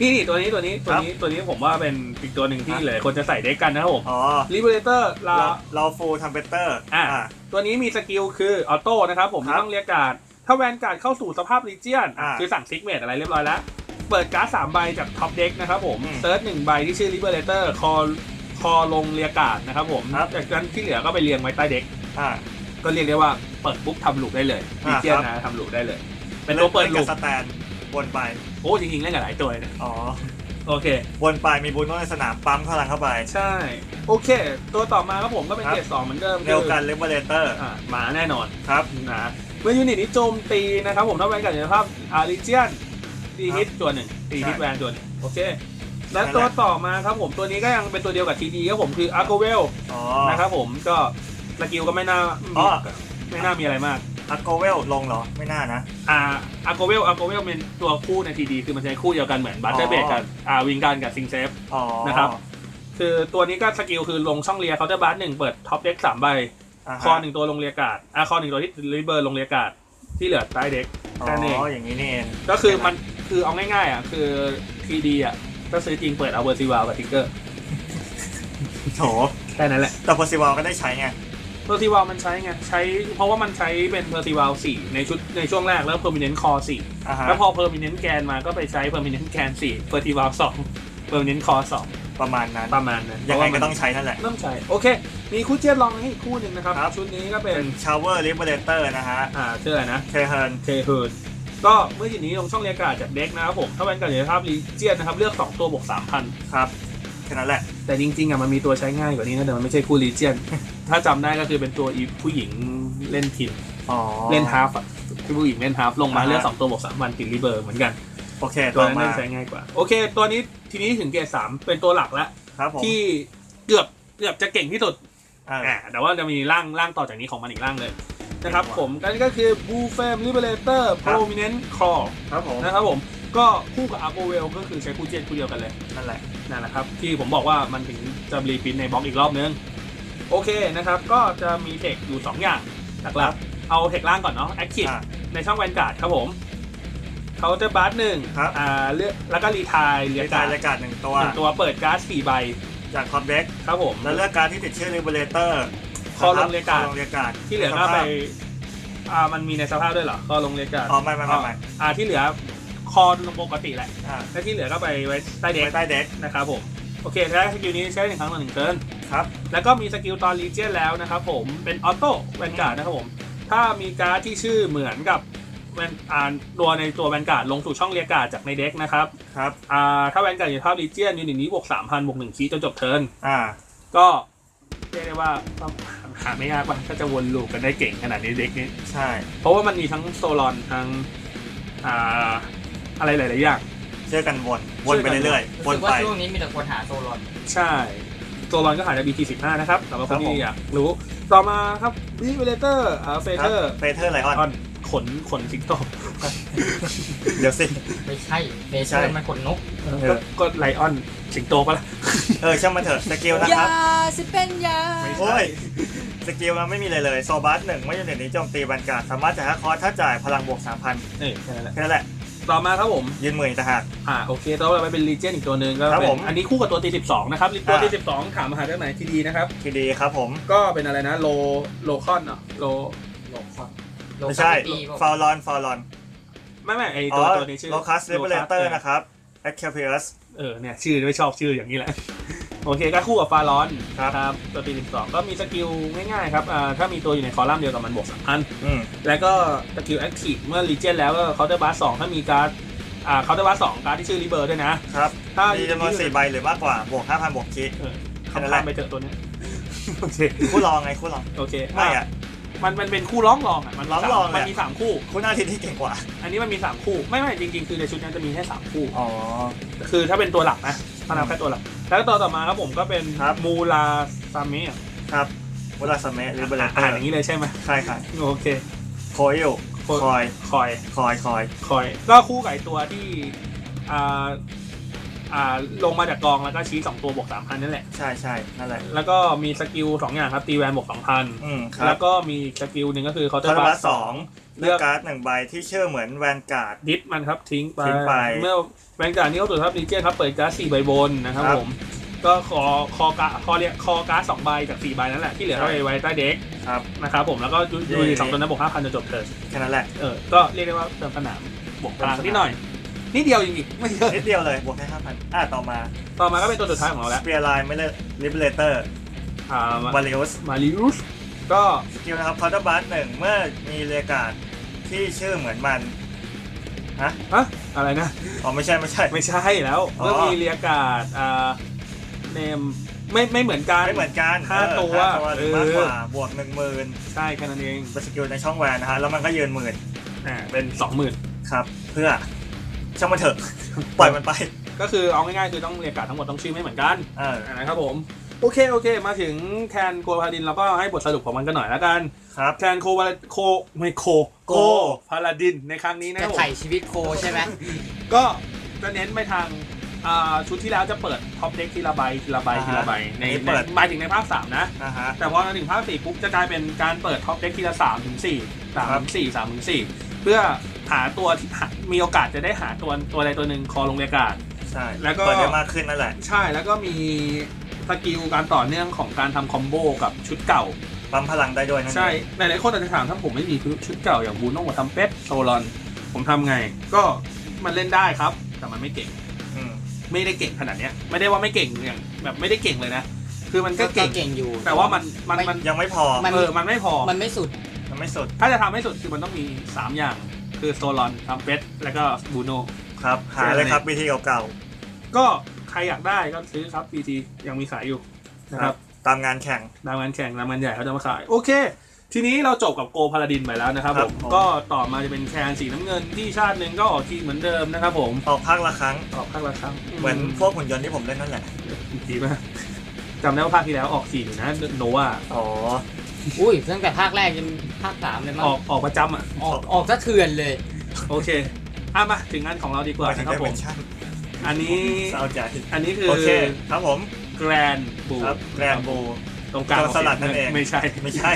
Speaker 1: นี่นี่ตัวนี้ตัวนี้ตัว
Speaker 2: ครับ
Speaker 1: นี้ตัวนี้ผมว่าเป็นอีกตัวหนึ่งที่
Speaker 2: ครับ
Speaker 1: เลยคนจะใส่เด็กกันนะครับผม
Speaker 2: อ๋อ
Speaker 1: ลิเบอร์เตอร์ลา
Speaker 2: เราเราฟูลทัมเปเตอร์
Speaker 1: อะ ตัวนี้มีสกิลคือออโต้นะครับผม
Speaker 2: ครับ
Speaker 1: ต้องเรียกการ์ดถ้าแวนการ์ดเข้าสู่สภาพลีเจียน
Speaker 2: อ่า
Speaker 1: คือสั่งซิกเมตอะไรเรียบร้อยแล้ว เปิดการ์ดสามใบจากท็อปเด็กนะครับผม
Speaker 2: อืม
Speaker 1: เซิร์ชหนึ่งใบที่ชื่อลิเบอร์เตอร์คอคอลงเรียกการ์ดนะครับผม
Speaker 2: ครับ
Speaker 1: จากนั้นที่เหลือก็ไปเรียงไว้ใต้เด็ก
Speaker 2: อ่า
Speaker 1: ก็เรียกได้ว่าเปิดปุ๊บทำลูกได้เลย
Speaker 2: อ่า
Speaker 1: ลีเจียน
Speaker 2: ครับ
Speaker 1: นะทำลูกได้เลย เป็นตัวเปิดลู
Speaker 2: ล่
Speaker 1: ก
Speaker 2: นกับสแตนวนไป
Speaker 1: โอ้จริงๆเล่นกับหลายตัวเลยนะ
Speaker 2: อ๋อ
Speaker 1: โอเค
Speaker 2: วนไปมีบูโน่ในสนามปั๊มพลังเข้าไป
Speaker 1: ใช่ โอเค ตัวต่อมาครับผมก็เป็น
Speaker 2: ครับ
Speaker 1: เกรดสองเหมือนเดิม
Speaker 2: เร็วกันลิเบเลเตอร์
Speaker 1: อ่ามาแน่นอน
Speaker 2: ครับ
Speaker 1: นะเมื่อยูนิตนี้โจมตีนะครับผมถ้าแวนกับสภาพอาริเจียน ตีฮิตตัวหนึ่งตีฮิต
Speaker 2: ใช่
Speaker 1: แวนตัวหนึ่งโอเค และ
Speaker 2: นั่นแหละ
Speaker 1: ตัวต่อมาครับผมตัวนี้ก็ยังเป็นตัวเดียวกับทีดีครับผมคืออาร์โกเวล
Speaker 2: อ๋อ
Speaker 1: นะครับผมก็สกิลก็ไม่น่า
Speaker 2: อ๋อ
Speaker 1: ไม่น่ามีอะไรมาก
Speaker 2: อักโกเวลลงเหรอไม่น่านะ
Speaker 1: อ่าอาร์โกเวลอาร์โกเวลเป็นตัวคู่ในทีดีคือมันใช้คู่เดียวกันเหมือนบัตเตอร์เบดกับอ่าวิงการกับซิงเซฟ
Speaker 2: อ๋อ
Speaker 1: นะครับคือตัวนี้ก็สกิลคือลงช่องเรียเคาน์เตอร์บัสหนึ่งเปิดท็อปเด็กสามใบา
Speaker 2: ฮะ
Speaker 1: คอหนึ่งตัวลงเรียการ์ดอ่าคอหนึ่งตัวที่ริเบอร์ลงเรียการ์ด ที่เหลือใต้เด็ก
Speaker 2: อ๋
Speaker 1: แค่นั้นเอง
Speaker 2: ออย่างนี้นี่เอง
Speaker 1: ก็คือมันคือเอาง่ายๆอะคือทีดีอะก็ซื้อจริงเปิดเอาเวอร์ซิวากับทิกเกอร์
Speaker 2: โถ
Speaker 1: แค่นั้นแหละ
Speaker 2: แต่พอซิวาลก็ได้ใช้ไง
Speaker 1: เวอร์ซิวามันใช้ไงใช้เพราะว่ามันใช้เป็นเวอร์ซิวาสี่ในชุดในช่วงแรกแล้วเพอร์มิเนนต์คอสี่
Speaker 2: อ่าฮะ
Speaker 1: แล้วพอเพอร์มิเนนต์แกนมาก็ไปใช้เพอร์มิเนนต์แกนสี่เวอร์ซิวาสองเพอร์มิเนนต์คอสอง
Speaker 2: ประมาณนั้น
Speaker 1: ประมาณนั้น
Speaker 2: ยังไงก็
Speaker 1: เพราะว่ามัน
Speaker 2: ต้องใช้นั่นแหละ
Speaker 1: ต้องใช้โอเค มีคู่เจี๊ยบลองให้อีกคู่หนึ่งนะครับ
Speaker 2: ครับ
Speaker 1: ชุดนี้ก็เป็
Speaker 2: เป็นนชาวเวอร์ลิเบเลเตอร์นะฮะ
Speaker 1: อ่าชื่ออะไรนะ
Speaker 2: เทเฮิร์น
Speaker 1: เทเฮิร์นก็เมื่อทีนี้ลงช่องเรียกการ์ดจากเด็กนะครับผมถ้าเป็นการเรียภาพลีเจียนนะครับ เลือกสองตัวบวกสามพัน
Speaker 2: ครับ แค่นั้นแหละ
Speaker 1: แต่จริงๆอะมันมีตัวใช้ง่ายกว่านี้นะ แต่มันไม่ใช่คู่ลีเจียน ถ้าจำได้ก็คือเป็นตัวอีผู้หญิงเล่นทิน
Speaker 2: อ๋อ
Speaker 1: เล่นฮาร์ฟอะที่ผู้หญิงเล่นฮาร์ฟลงมา
Speaker 2: อ่าฮะ
Speaker 1: เลือกสองตัวบวกสามพันติดรีเบอร์เหมือนกัน
Speaker 2: โอเค
Speaker 1: ตัว
Speaker 2: ต่อ
Speaker 1: นั้น
Speaker 2: มา
Speaker 1: น่าจะใช้ง่ายกว่า โอเค ตัวนี้ทีนี้ถึงเกรดสามเป็นตัวหลักแล้ว
Speaker 2: ครับผม
Speaker 1: ที่เกือบเกือบจะเก่งที่สุด
Speaker 2: อ่า
Speaker 1: อ่าแต่ว่าจะมีร่างร่างต่อจากนี้ของมันอีกร่างเลยนะครับ
Speaker 2: เก่งว่ะ
Speaker 1: ผมกันก็คือบูเฟมลิเบเลเตอร์
Speaker 2: ค
Speaker 1: โป
Speaker 2: รับ
Speaker 1: รมิเนนต์คอ
Speaker 2: ครับผม
Speaker 1: นะครับผมก็คู่กับอาร์โบเวลก็คือใช้คู่เจียนคู่เดียวกันเลย
Speaker 2: นั่นแหละ
Speaker 1: นั่นแหละครับที่ผมบอกว่ามันถึงจะรีพินในบล็อกอีกรอบนึง โอเคนะครับก็จะมีเทคอยู่ 2 อย่างหลักๆเอาเทคล่างก่อนเนาะแอคทีฟ
Speaker 2: อ่า
Speaker 1: ในช่องแวนการ์ดครับผมเขาจะบาร์หนึ่ง
Speaker 2: ครับ
Speaker 1: อ่าเลือกแล้วก็รีทายเรี
Speaker 2: เรี
Speaker 1: ย
Speaker 2: ย
Speaker 1: ก
Speaker 2: ก
Speaker 1: กา
Speaker 2: การ
Speaker 1: ร์ด
Speaker 2: รายการหนึ่งตัว
Speaker 1: หนึ่งตัวเปิดการ์ดสี่ใบ
Speaker 2: จากคอมเด็ก
Speaker 1: ครับผม
Speaker 2: แล้วเลือกการดที่ติดชื่อลิเบเลเตอร์
Speaker 1: คอลงเรียกการ์ด
Speaker 2: ลงเรียกการด
Speaker 1: ที่เหลือก็ไป อ่ามันมีในสภาพด้วยเหรอก็ลงเรียกการ์ด
Speaker 2: อ๋อไม่ไม่ไม่ไม่
Speaker 1: อ่าที่เหลือคอลงปกติแหละ
Speaker 2: อ่า
Speaker 1: แล้วที่เหลือก็ไปไว้ใต้เด็ก
Speaker 2: ไปใต้เด็ก
Speaker 1: นะครับผมโอเคใช้สกิลนี้ใช้หนึ่งครั้งต่อหนึ่งเทิร์น
Speaker 2: ครับ
Speaker 1: แล้วก็มีสกิลตอนลีเจียนแล้วนะครับผมเป็นออโต้แวนการ์ดนะครับผม ถ้ามีการ์ดที่ชื่อเหมือนกับ แวนอ่านตัวในตัวแวนการ์ดลงสู่ช่องเรียกการ์ดจากในเด็กนะครับ
Speaker 2: ครับ
Speaker 1: อ่าถ้าแวนการ์ดอยู่ในภาพลีเจียนยูนิตนี้บวกสามพันบวกหนึ่งคีจนจบเทิร์น
Speaker 2: อ่า
Speaker 1: ก็เรียกได้ว่าหาไม่ยากว่าถ้าจะวนลูปกันได้เก่งขนาดนี้เด็กนี้
Speaker 2: ใช่
Speaker 1: เพราะว่ามันมีทั้งโซลอนทั้งอ่าอะไรหลายๆอย่าง
Speaker 2: เชื่อกันวนวนไปเรื่อยๆว
Speaker 3: รู้
Speaker 2: น
Speaker 3: สึก
Speaker 2: ไป
Speaker 3: ว่าช่วงนี้มีแต่คนหาโซลอน
Speaker 1: ใช่โซลอนก็หาจาก BT15 นะครับสำหรับคน
Speaker 2: ครับผม
Speaker 1: ที่อยากรู้ ต่อมาครับบีเวเลเตอร์อ่าเฟ
Speaker 2: ค
Speaker 1: เธ
Speaker 2: รับ
Speaker 1: อร์
Speaker 2: เฟเธอร์ไลออน
Speaker 1: ออน ขนขนสิงโต
Speaker 2: เดี๋ยวสิ
Speaker 3: ไม่ใช่เฟเช
Speaker 2: ใช่
Speaker 3: อร์มันขนนก
Speaker 1: ก็ก็ไลออนสิงโตปะล่ะ
Speaker 2: เออช่างมันเถอะสกิลนะ
Speaker 3: ยา
Speaker 2: ครับ
Speaker 3: สิเป็นยา
Speaker 1: ไม่
Speaker 2: โอ้ยสกิลมันไม่มีเลยเลยโซบัสหนึ่งไม่ยูนิตนี้โจมตีบันการดสามารถจ่ายค่าคอร์สถ้าจ่ายพลังบวก 3,000
Speaker 1: นี่แค่นั้นแหละ
Speaker 2: แค่นั้นแหละ
Speaker 1: ต่อมาครับผม
Speaker 2: ยืนหมื่นอีกต่างหาก
Speaker 1: อ่าโอเคต่อไปเป็นลีเจนอีกตัวหนึ่งก็
Speaker 2: ครับ
Speaker 1: เป็
Speaker 2: ผ
Speaker 1: น
Speaker 2: ม
Speaker 1: อันนี้คู่กับตัวตี12นะครับตัว
Speaker 2: อ่า
Speaker 1: ตี12ถามมาหาจากไหนทีดีนะครับ
Speaker 2: ทีดีครับผม
Speaker 1: ก็เป็นอะไรนะโลโลคอนเนาะโล
Speaker 3: โลคอน
Speaker 2: ไม่ใช่ฟาวลอนฟาวลอน
Speaker 1: ไม่ไม่ไอ
Speaker 2: อ๋
Speaker 1: ตัว
Speaker 2: อ
Speaker 1: ตัวนี้ชื่อ
Speaker 2: โลคัสเรเบเลเตอร์
Speaker 1: Locust
Speaker 2: นะครับแอคเคเพียส
Speaker 1: เออเนี่ยชื่อไม่ชอบชื่ออย่างนี้แหละ โอเคก็คู่กับฟารอน
Speaker 2: ครับ
Speaker 1: ตัวตี12ก็มีสกิลง่ายๆครับอ่าถ้ามีตัวอยู่ในคอลัมน์เดียวกับมันบวก3,000
Speaker 2: อืม
Speaker 1: แล้วก็สกิลแอคทีฟเมื่อรีเจนแล้วก็เคาน์เตอร์บาร์สองถ้ามีการ์ดอ่าเคาน์เตอร์บาร์สองการ์ดที่ชื่อรีเบิร์ด้วยนะ
Speaker 2: ครับ
Speaker 1: ถ้า
Speaker 2: มีจำนวนสี่ใบหรือมากกว่า บวก5,000บวกคิด
Speaker 1: เออ
Speaker 2: แค่นั้น
Speaker 1: คำ
Speaker 2: แห
Speaker 1: ข้า
Speaker 2: ละ
Speaker 1: มไปเจอะตัวเนี้ยโอเค
Speaker 2: คู่รองไงคู่รอง
Speaker 1: โอเค
Speaker 2: ไม่อะ
Speaker 1: มันมันเป็นคู่ร้องรองอะมันมี
Speaker 2: ร้อง
Speaker 1: สาม
Speaker 2: รองเลย
Speaker 1: มันมีสามคู่
Speaker 2: คู่หน้าที่ที่เก่งกว่า
Speaker 1: อันนี้มันมีสามคู่ไม่ไม่จริงๆ คือในชุดนี้จะมีแค่สามคู่
Speaker 2: อ๋อ
Speaker 1: คือถ้าเป็นตัวหลักนะถ้านับแค่ตัวหลัก แล้วก็ตัวต่อมาครับผมก็เป็น
Speaker 2: ครับ
Speaker 1: มูลาซาเมะ
Speaker 2: ครับวลาสเมะหรือเบลเตอ
Speaker 1: อ่าน
Speaker 2: ร์
Speaker 1: อย่างนี้เลยใช่ไหม
Speaker 2: ใช่ครับ
Speaker 1: โอเค
Speaker 2: โคอิลคอย
Speaker 1: คอย
Speaker 2: คอยคอย
Speaker 1: คอยก็คู่กับไอ้ตัวที่อ่า อ่าลงมาจากกองแล้วก็ชี้สองตัวบวกสามพันนั่นแหละ
Speaker 2: ใช่ใช่นั่นแหละ
Speaker 1: แล้วก็มีสกิลสองอย่างครับตีแวนบวกสองพัน
Speaker 2: อืมครั
Speaker 1: แล้
Speaker 2: บ
Speaker 1: วก็มีสกิลหนึ่งก็คือเคาน์เตอ
Speaker 2: คา
Speaker 1: ร์
Speaker 2: ร์
Speaker 1: บา
Speaker 2: บัส
Speaker 1: ส
Speaker 2: ส
Speaker 1: ส
Speaker 2: อ
Speaker 1: องง
Speaker 2: เลือกการ์ดหนึ่งใบที่ชื่อเหมือนแวนการ์ด
Speaker 1: ดิสมันครับทิ้งไป
Speaker 2: ทิ้งไป
Speaker 1: เมื่อแวนการ์ดนี้ก็ตัวทับดีเจครับเปิดการ์ดสี่ใบบนนะครับ
Speaker 2: ครับ
Speaker 1: ผมก็ขอคอการ์ดคอเรียกคอการ์ดสองใบจากสี่ใบนั่นแหละที่เหลือ
Speaker 2: ใช่
Speaker 1: เอาไปไว้ใต้เด็ก
Speaker 2: ครับ
Speaker 1: นะครับผมแล้วก็ยู
Speaker 2: เย้
Speaker 1: ยูสองตัวนั้นบวกห้าพันจะจบเทิร์น
Speaker 2: แค่นั้นแหละ
Speaker 1: เออก็เรียกได้ว่าเติมสนามบวกพลังนิดหน่อย นิดเดียวจริงๆไม่เยอะ
Speaker 2: นิดเดียวเลย บวกแค่ห้าพันอะต่อมา
Speaker 1: ต่อมาก็เป็นตัวสุดท้ายของเราแล้ว
Speaker 2: สเปียร์ไลน์ไม่เล่นลิเบเลเตอร์
Speaker 1: อ่า
Speaker 2: วาริอุส
Speaker 1: มาริอุสก็
Speaker 2: สกิลนะครับคาร์บัสหนึ่งเมื่อมีเรียกการ์ดที่ชื่อเหมือนมันฮะ
Speaker 1: ฮะอะไรนะ
Speaker 2: อ๋อไม่ใช่ไม่ใช่
Speaker 1: ไม่ใช่แล้ว
Speaker 2: อ๋อ
Speaker 1: ก็มีเรียกาดอ่าเนมไม่ไม่เหมือนกัน
Speaker 2: ไม่เหมือนกัน
Speaker 1: ห้า
Speaker 2: เออ
Speaker 1: ตัว
Speaker 2: ห้าตัวหรือมากกว่า
Speaker 1: เออ
Speaker 2: บวกหนึ่งหมื่น
Speaker 1: ใช่แค่นั้นเอง
Speaker 2: เป็นสกิลในช่องแวนนะฮะแล้วมันก็ยืนหมื่น
Speaker 1: อ่าเป็นสองหมื่น
Speaker 2: ครับ เพื่อ ช่างมันเถอะ ปล่อยมันไป
Speaker 1: ก็คือเอาง่ายๆคือต้องเรียกาดทั้งหมดต้องชื่อไม่เหมือนกัน
Speaker 2: เออ
Speaker 1: นะครับผมโอเคโอเค มาถึงแคนโกพาดินเราก็ให้บทสรุปของมันกันหน่อยแล้วกัน
Speaker 2: ครับ
Speaker 1: แคนโควาโคไม่โคโก
Speaker 2: โก
Speaker 1: พาลาดินในครั้งนี้นะค
Speaker 3: จะ
Speaker 1: รับผม
Speaker 3: ไถ่ชีวิตโคใช่ไหม
Speaker 1: ก็จะเน้นไปทางอ่าชุดที่แล้วจะเปิดท็อปเด็กทีละใบทีละใบทีละใบใน
Speaker 2: อันนี้
Speaker 1: ใน
Speaker 2: เปิด
Speaker 1: หมายถึงในภาคสามนะ
Speaker 2: นะฮะ
Speaker 1: แต่พอมาถึงภาคสี่ปุ๊บจะกลายเป็นการเปิดท็อปเด็กทีละสามถึงสี่สาม
Speaker 2: ครับ
Speaker 1: ถึงสี่สามถึงสี่เพื่อหาตัวที่หามีโอกาสจะได้หาตัวตัวใดตัวหนึ่งคอลงเรียกาศ
Speaker 2: ใช่
Speaker 1: แล้วก็
Speaker 2: เปิดได้มากขึ้นนั่นแหละ
Speaker 1: ใช่แล้วก็มีสกิลการต่อเนื่องของการทำคอมโบกับชุดเก่า
Speaker 2: ปั๊มพลังได้ด้วยนั่นเอง
Speaker 1: ใช่หลายๆคนอาจจะถามถ้าผมไม่มีชุดเก่าอย่างบูโน่ทำเป็ดโซลอน ผมทำไง ก็มันเล่นได้ครับ แต่มันไม่เก่ง
Speaker 2: อืม
Speaker 1: ไม่ได้เก่งขนาดเนี้ย ไม่ได้ว่าไม่เก่งอย่างแบบไม่ได้เก่งเลยนะ คือมันก็
Speaker 3: ก็
Speaker 1: เก่ง
Speaker 3: เก่งอยู่
Speaker 1: แต่ว่ามันมัน
Speaker 3: ไม่
Speaker 1: มัน
Speaker 2: ยังไม่พอ
Speaker 3: มัน
Speaker 1: เออมันไม่พอ
Speaker 3: มันไม่สุด
Speaker 2: มันไม่สุด
Speaker 1: ถ้าจะทำให้สุดคือมันต้องมี 3 อย่าง คือโซลอนทำเป็ดแล้วก็บูโน
Speaker 2: ครับ หาเลยครับวิธีเก่า
Speaker 1: ก็ใครอยากได้ก็ซื้อครับ PT ยังมีขายอยู่
Speaker 2: ๆ
Speaker 1: นะครับ
Speaker 2: ตามงานแข่ง
Speaker 1: รางวัลแข่งรางวัลใหญ่เขาจะมาขาย โอเค ทีนี้เราจบกับโกพาลาดินไปแล้วนะครับ
Speaker 2: ครั
Speaker 1: ผ
Speaker 2: บ
Speaker 1: ม
Speaker 2: ผม
Speaker 1: ก็ต่อมาจะเป็นแคนสีน้ำเงินที่ชาติหนึ่งก็ออกทีเหมือนเดิมนะครับผม
Speaker 2: ออกภาคละครั้ง
Speaker 1: ออกภาคละครั้ง
Speaker 2: เหมือนพวกหุ่นยนต์ที่ผมเล่นนั่นแหละ
Speaker 1: ดีมากจำได้ว่าภาคที่แล้วออกสี่อยู่นะโนวา
Speaker 2: อ๋อ
Speaker 3: อุ้ยตั้งแต่ภาคแรกจนภาคสามเลยมั้ง
Speaker 1: ออกออกประจำอะ
Speaker 3: ออกออกซะเถื่อนเลย
Speaker 1: โอเคอะมาถึงงานของเราดีกว่า
Speaker 2: ถึง
Speaker 1: นะครับ
Speaker 2: ได้
Speaker 1: ผ
Speaker 2: เม
Speaker 1: ม
Speaker 2: นชั่น
Speaker 1: อันนี้
Speaker 2: เศร้าใจ
Speaker 1: อันนี้คือ
Speaker 2: โอเคครับผม
Speaker 1: แกรนบู
Speaker 2: ครับแกรนบู
Speaker 1: ตรงกลาง
Speaker 2: โจรสลัดนั่นเอง
Speaker 1: ไม่ใช่
Speaker 2: ไม่ใช่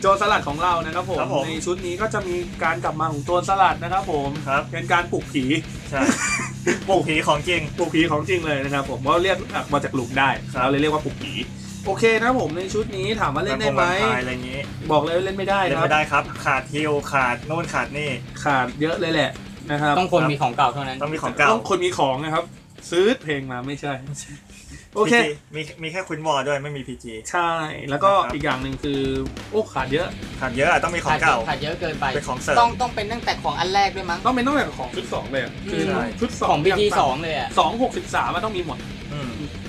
Speaker 1: โจรสลัดของเรานะครับผม
Speaker 2: ครับผม
Speaker 1: ในชุดนี้ก็จะมีการกลับมาของโจรสลัดนะครับผม
Speaker 2: ครับ
Speaker 1: เป็นการปลุกผี
Speaker 2: ใช่ปลุกผีของจริง
Speaker 1: ปลุกผีของจริงเลยนะครับผมว่าเรียกมาจากหลุมได้
Speaker 2: ครับ
Speaker 1: เราเลยเรียกว่าปลุกผี โอเคนะผมในชุดนี้ถามว่าเล่นได้ไหม
Speaker 2: แวพงแวมพายอะไรอย่างนี้
Speaker 1: บอกเลยว่าเล่นไม่ได้
Speaker 2: เล่น
Speaker 1: ครับ
Speaker 2: ไม่ได้ครับ ขาดฮิลขาดโน่นขาดนี่
Speaker 1: ขาดเยอะเลยแหละนะครับ
Speaker 3: ต้องคนมีของเก่าเท่านั้น
Speaker 2: ต้องมีของเก่า
Speaker 1: ต้องคนมีของนะครับ ซื้อเพลงมาไม่ใช่โอเค
Speaker 2: PG มีมีแค่คุณวอลด้วยไม่มีพีจี
Speaker 1: ใช่ แล้วก็
Speaker 2: นะครับ
Speaker 1: อีกอย่างหนึ่งคือ โอ้ขาดเยอะ
Speaker 2: ขาดเยอะอะต้องมีขอ
Speaker 3: ขางด
Speaker 2: เก่า
Speaker 3: ขาดเยอะเกินไป
Speaker 2: เป็นของเสริม
Speaker 3: ต้องต้องเป็นตั้งแต่ของอันแรกด้วยมั้ง
Speaker 1: ต้องเป็นตั้งแต่ของชุดสองเลยอะคือ
Speaker 2: ใช่
Speaker 1: ชุดสอง
Speaker 3: ของบีทีสองเลยอะ
Speaker 1: สองหกสิบสามมันต้องมีหมด
Speaker 2: อืม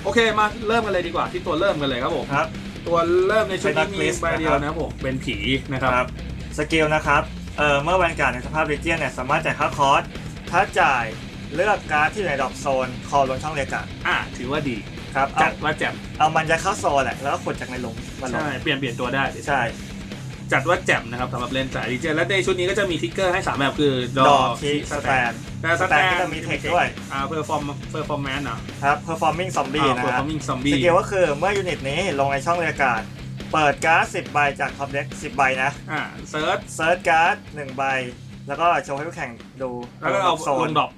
Speaker 1: โอเคมาเริ่มกันเลยดีกว่าที่ตัวเริ่มกันเลยครับผม
Speaker 2: ครับ
Speaker 1: ตัวเริ่มในชุดนี้
Speaker 2: เป็น
Speaker 1: มี
Speaker 2: Dark List
Speaker 1: ใบเดียวนะครับผมเป็นผีนะครับ
Speaker 2: ครับสกิลนะครับเอ่อเมื่อแวนการ์ดในสภาพเรเจียนเนี่ยสามารถจ่ายค่าคอร์สถ้าจ่ายเลือกการ์ดที่อยู่ในดรอปโซนคอลงช่องเรียกการ์ด
Speaker 1: อะถือว่าดี
Speaker 2: ครับ
Speaker 1: จั
Speaker 2: เอา
Speaker 1: ดว่าแจ่ม
Speaker 2: เอามันจะเข้าโซนแหละแล้วก็ขุดจากในหลุมมาลง
Speaker 1: ใช่เปลี่ยนเปลี่ยนตัวได้
Speaker 2: ใช่
Speaker 1: จัดว่าแจ่มนะครับสำหรับเล่นสายดีเจและในชุดนี้ก็จะมีทิกเกอร์ให้สามแบบคือด
Speaker 2: ด
Speaker 1: อ
Speaker 2: อคีสแตน
Speaker 1: แต่ส
Speaker 2: ส
Speaker 1: แต
Speaker 2: แตน
Speaker 1: น
Speaker 2: ก็จะมีเทคด้วย
Speaker 1: อ่าเพอร์ฟอร์มเพอร์ฟอร์แมนซ์อะ
Speaker 2: ครับ performing zombie
Speaker 1: อ่า
Speaker 2: นะ
Speaker 1: เพอร์
Speaker 2: ค
Speaker 1: ฟ
Speaker 2: รั
Speaker 1: อบร์มิงซอมบี้
Speaker 2: สกิลก็คือเมื่อยูนิตนี้ลงในช่องเรียกการ์ดเปิดการ์ด10ใบจากท็อปเด็ก10ใบนะ
Speaker 1: อ่าเซิร์ช
Speaker 2: เซิร์ชการ์ด1ใบ แล้วก็โชว์ให้ผู้แข่งดู
Speaker 1: แล้วก็เอา
Speaker 2: โซ
Speaker 1: ล
Speaker 2: น
Speaker 1: งดรอป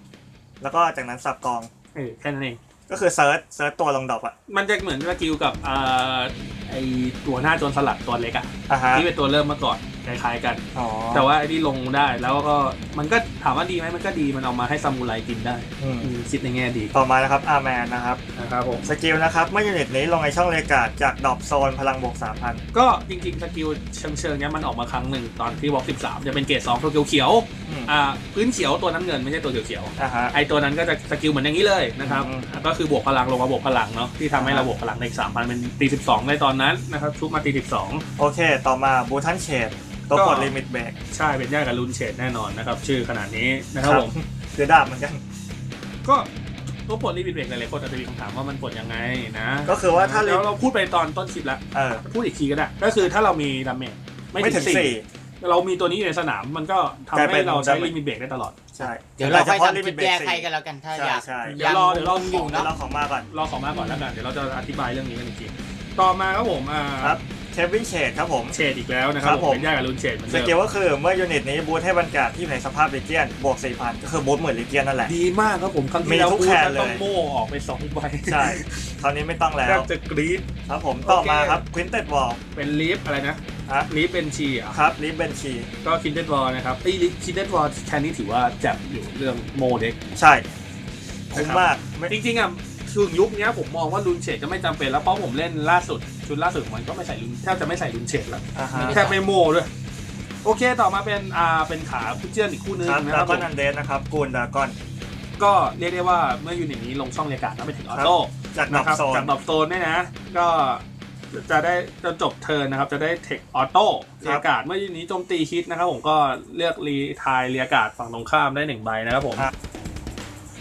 Speaker 2: แล้วก็จากนั้นสับกอง
Speaker 1: เออแค่นั้นเอง
Speaker 2: ก็คือเซิร์ชเซิร์ชตัวลงดรอปอะ
Speaker 1: มันจะเหมือนสกิลกับอ่าไอตัวหน้าโจรสลัดตัวเล็กอะ
Speaker 2: อะฮะ
Speaker 1: ที่เป็นตัวเริ่มมาก่อนคล้ายๆกัน
Speaker 2: อ๋อ
Speaker 1: แต่ว่าไอ้ที่ลงได้แล้วก็มันก็ถามว่าดีไหมมันก็ดีมันเอามาให้ซามูไรกินได้
Speaker 2: อืม
Speaker 1: อืมคิดในแง่ดี
Speaker 2: ต่อมานะครับอาร์แมนนะครับ
Speaker 1: นะครับผม
Speaker 2: สกิลนะครับ เมื่อยูนิตนี้ลงในช่องเรกาดจากดรอปโซนพลังบวก3,000
Speaker 1: ก็จริงๆสกิลเชิงเชิงๆเนี้ยมันออกมาครั้งหนึ่งตอนที่บล็อก13 จะเป็นเกรด2ตัวเขียว
Speaker 2: อืม
Speaker 1: ๆอ่าพื้นเขียวตัวน้ำเงินไม่ใช่ตัวเขียว
Speaker 2: อะฮะ
Speaker 1: ๆไอตัวนั้นก็จะสกิลเหมือนอย่างนี้เลยนะครับ
Speaker 2: อืม
Speaker 1: ก็คือบวกพลังลงมาบวกพลังเนาะที่ทำให้เราบวกพลังใน3,000เป็นตี12ในตอนนั้นนะครับชุบมาตี12
Speaker 2: โอเค ต่อมาบูทันเชดตัว
Speaker 1: ก็
Speaker 2: กดลิมิตเบรก
Speaker 1: ใช่เป็นญาติกับลุนเชดแน่นอนนะครับชื่อขนาดนี้นะครับผม
Speaker 2: คือดาบเหมือนกัน
Speaker 1: ก็ตัวปลดรีบิเบรกหลายๆคนอาจจะมีคำถามว่ามันปลดยังไงนะ
Speaker 2: ก็คือว่าถ้า
Speaker 1: แล้วเราพูดไปตอนต้นคลิปแล้ว
Speaker 2: เออ
Speaker 1: พูดอีกทีก็ได้ ก็คือถ้าเรามีดาเมจไม่
Speaker 2: ไม่
Speaker 1: ถึ
Speaker 2: ถึ
Speaker 1: ง
Speaker 2: ง
Speaker 1: สี่
Speaker 2: สี่
Speaker 1: เรามีตัวนี้อยู่ในสนามมันก็ทำ
Speaker 2: กลายเป็
Speaker 1: ให้
Speaker 2: น
Speaker 1: เราใช้
Speaker 2: damage
Speaker 1: ลิมิตเบรกได้ตลอด
Speaker 2: ใช่
Speaker 3: เดี๋ยวเราค่อย
Speaker 2: ฉพะ
Speaker 3: ทำคลิปแก้ให้กันแล้วกันถ้า
Speaker 2: ใช่
Speaker 3: อยาก
Speaker 2: ใช่
Speaker 1: เดี๋ยวรอเดี๋ยวรอ
Speaker 3: งอยู่
Speaker 2: เดี๋ยว
Speaker 3: เนาะ
Speaker 2: เราของมาก่อน
Speaker 1: รอของมาก่อนแล้วกันเดี๋ยวเราจะอธิบายเรื่องนี้กันอีกทีต่อมาครับผมอ่า
Speaker 2: ครับเควินเชดครับผม
Speaker 1: เชดอีกแล้วนะครับ
Speaker 2: ครับ
Speaker 1: ผ
Speaker 2: ผม ม
Speaker 1: เป็นแยกกับรุนเชดเหมือน
Speaker 2: ส
Speaker 1: เดิม
Speaker 2: กิลก็คือเมื่อยูนิตนี้บูทให้บรรยากาศที่อยู่ในสภาพเลเจียนบวก4,000ก็คือบูทหมื่นเลเจียนนั่นแหละ
Speaker 1: ดีมากครับผมครั้ง
Speaker 2: มี
Speaker 1: ที่แล้ว
Speaker 2: ทุก
Speaker 1: พูด
Speaker 2: แคน
Speaker 1: ว่า
Speaker 2: เลย
Speaker 1: ต้องโม่ออกไปสองใบ
Speaker 2: ใช่คราวนี้ไม่ต้องแล้
Speaker 1: แท
Speaker 2: ว
Speaker 1: บจะกรี๊ด
Speaker 2: ครับผมต่อมา
Speaker 1: โอเค
Speaker 2: ครับควินเต็ดวอล
Speaker 1: เป็นลีฟอะไรนะ
Speaker 2: ครับ
Speaker 1: ลีฟเป็นชีอะ
Speaker 2: ครับลิฟเบนชี
Speaker 1: ก็คินเดนวอลนะครับไอ้คินเดนวอลแค่นี้ถือว่าแจ่มอยู่เรื่องโมเด็ก
Speaker 2: ใช่คุ้มมากไม่
Speaker 1: จริงๆอะ ช่วงยุคเนี้ยผมมองว่ารุนเฉดก็ไม่จำเป็นแล้วเพราะผมเล่นล่าสุดชุดล่าสุดมันก็ไม่ใส่รุนแทบจะไม่ใส่รุนเฉดแล้ว
Speaker 2: อ่าฮะ
Speaker 1: แทบไม่โมด้วย โอเคต่อมาเป็นอ่าเป็นขาพุเจียนอีกคู่นึง
Speaker 2: ครับ
Speaker 1: นะค
Speaker 2: ดา
Speaker 1: รับ
Speaker 2: ก
Speaker 1: ผ
Speaker 2: อน
Speaker 1: ม
Speaker 2: อันเดสนะครับกูนดากอน
Speaker 1: ก็เรียกได้ว่าเมื่อยูนิตนี้ลงช่องเรียกการ์ดแล้วไปถึงออโต้
Speaker 2: จากดอ
Speaker 1: นะ
Speaker 2: ก
Speaker 1: ครับ
Speaker 2: โซน
Speaker 1: จากดรอปโซนเนี่ยนะ ก็จะได้จนจบเทิร์นนะครับ จะได้เทคออโต้เรียกการ์ดเมื่อยูนิตนี้โจมตีฮิตนะครับผมก็เลือกรีทายเรียกการ์ดฝั่งตรงข้ามได้หนึ่งใบนะครับผม
Speaker 2: ครับ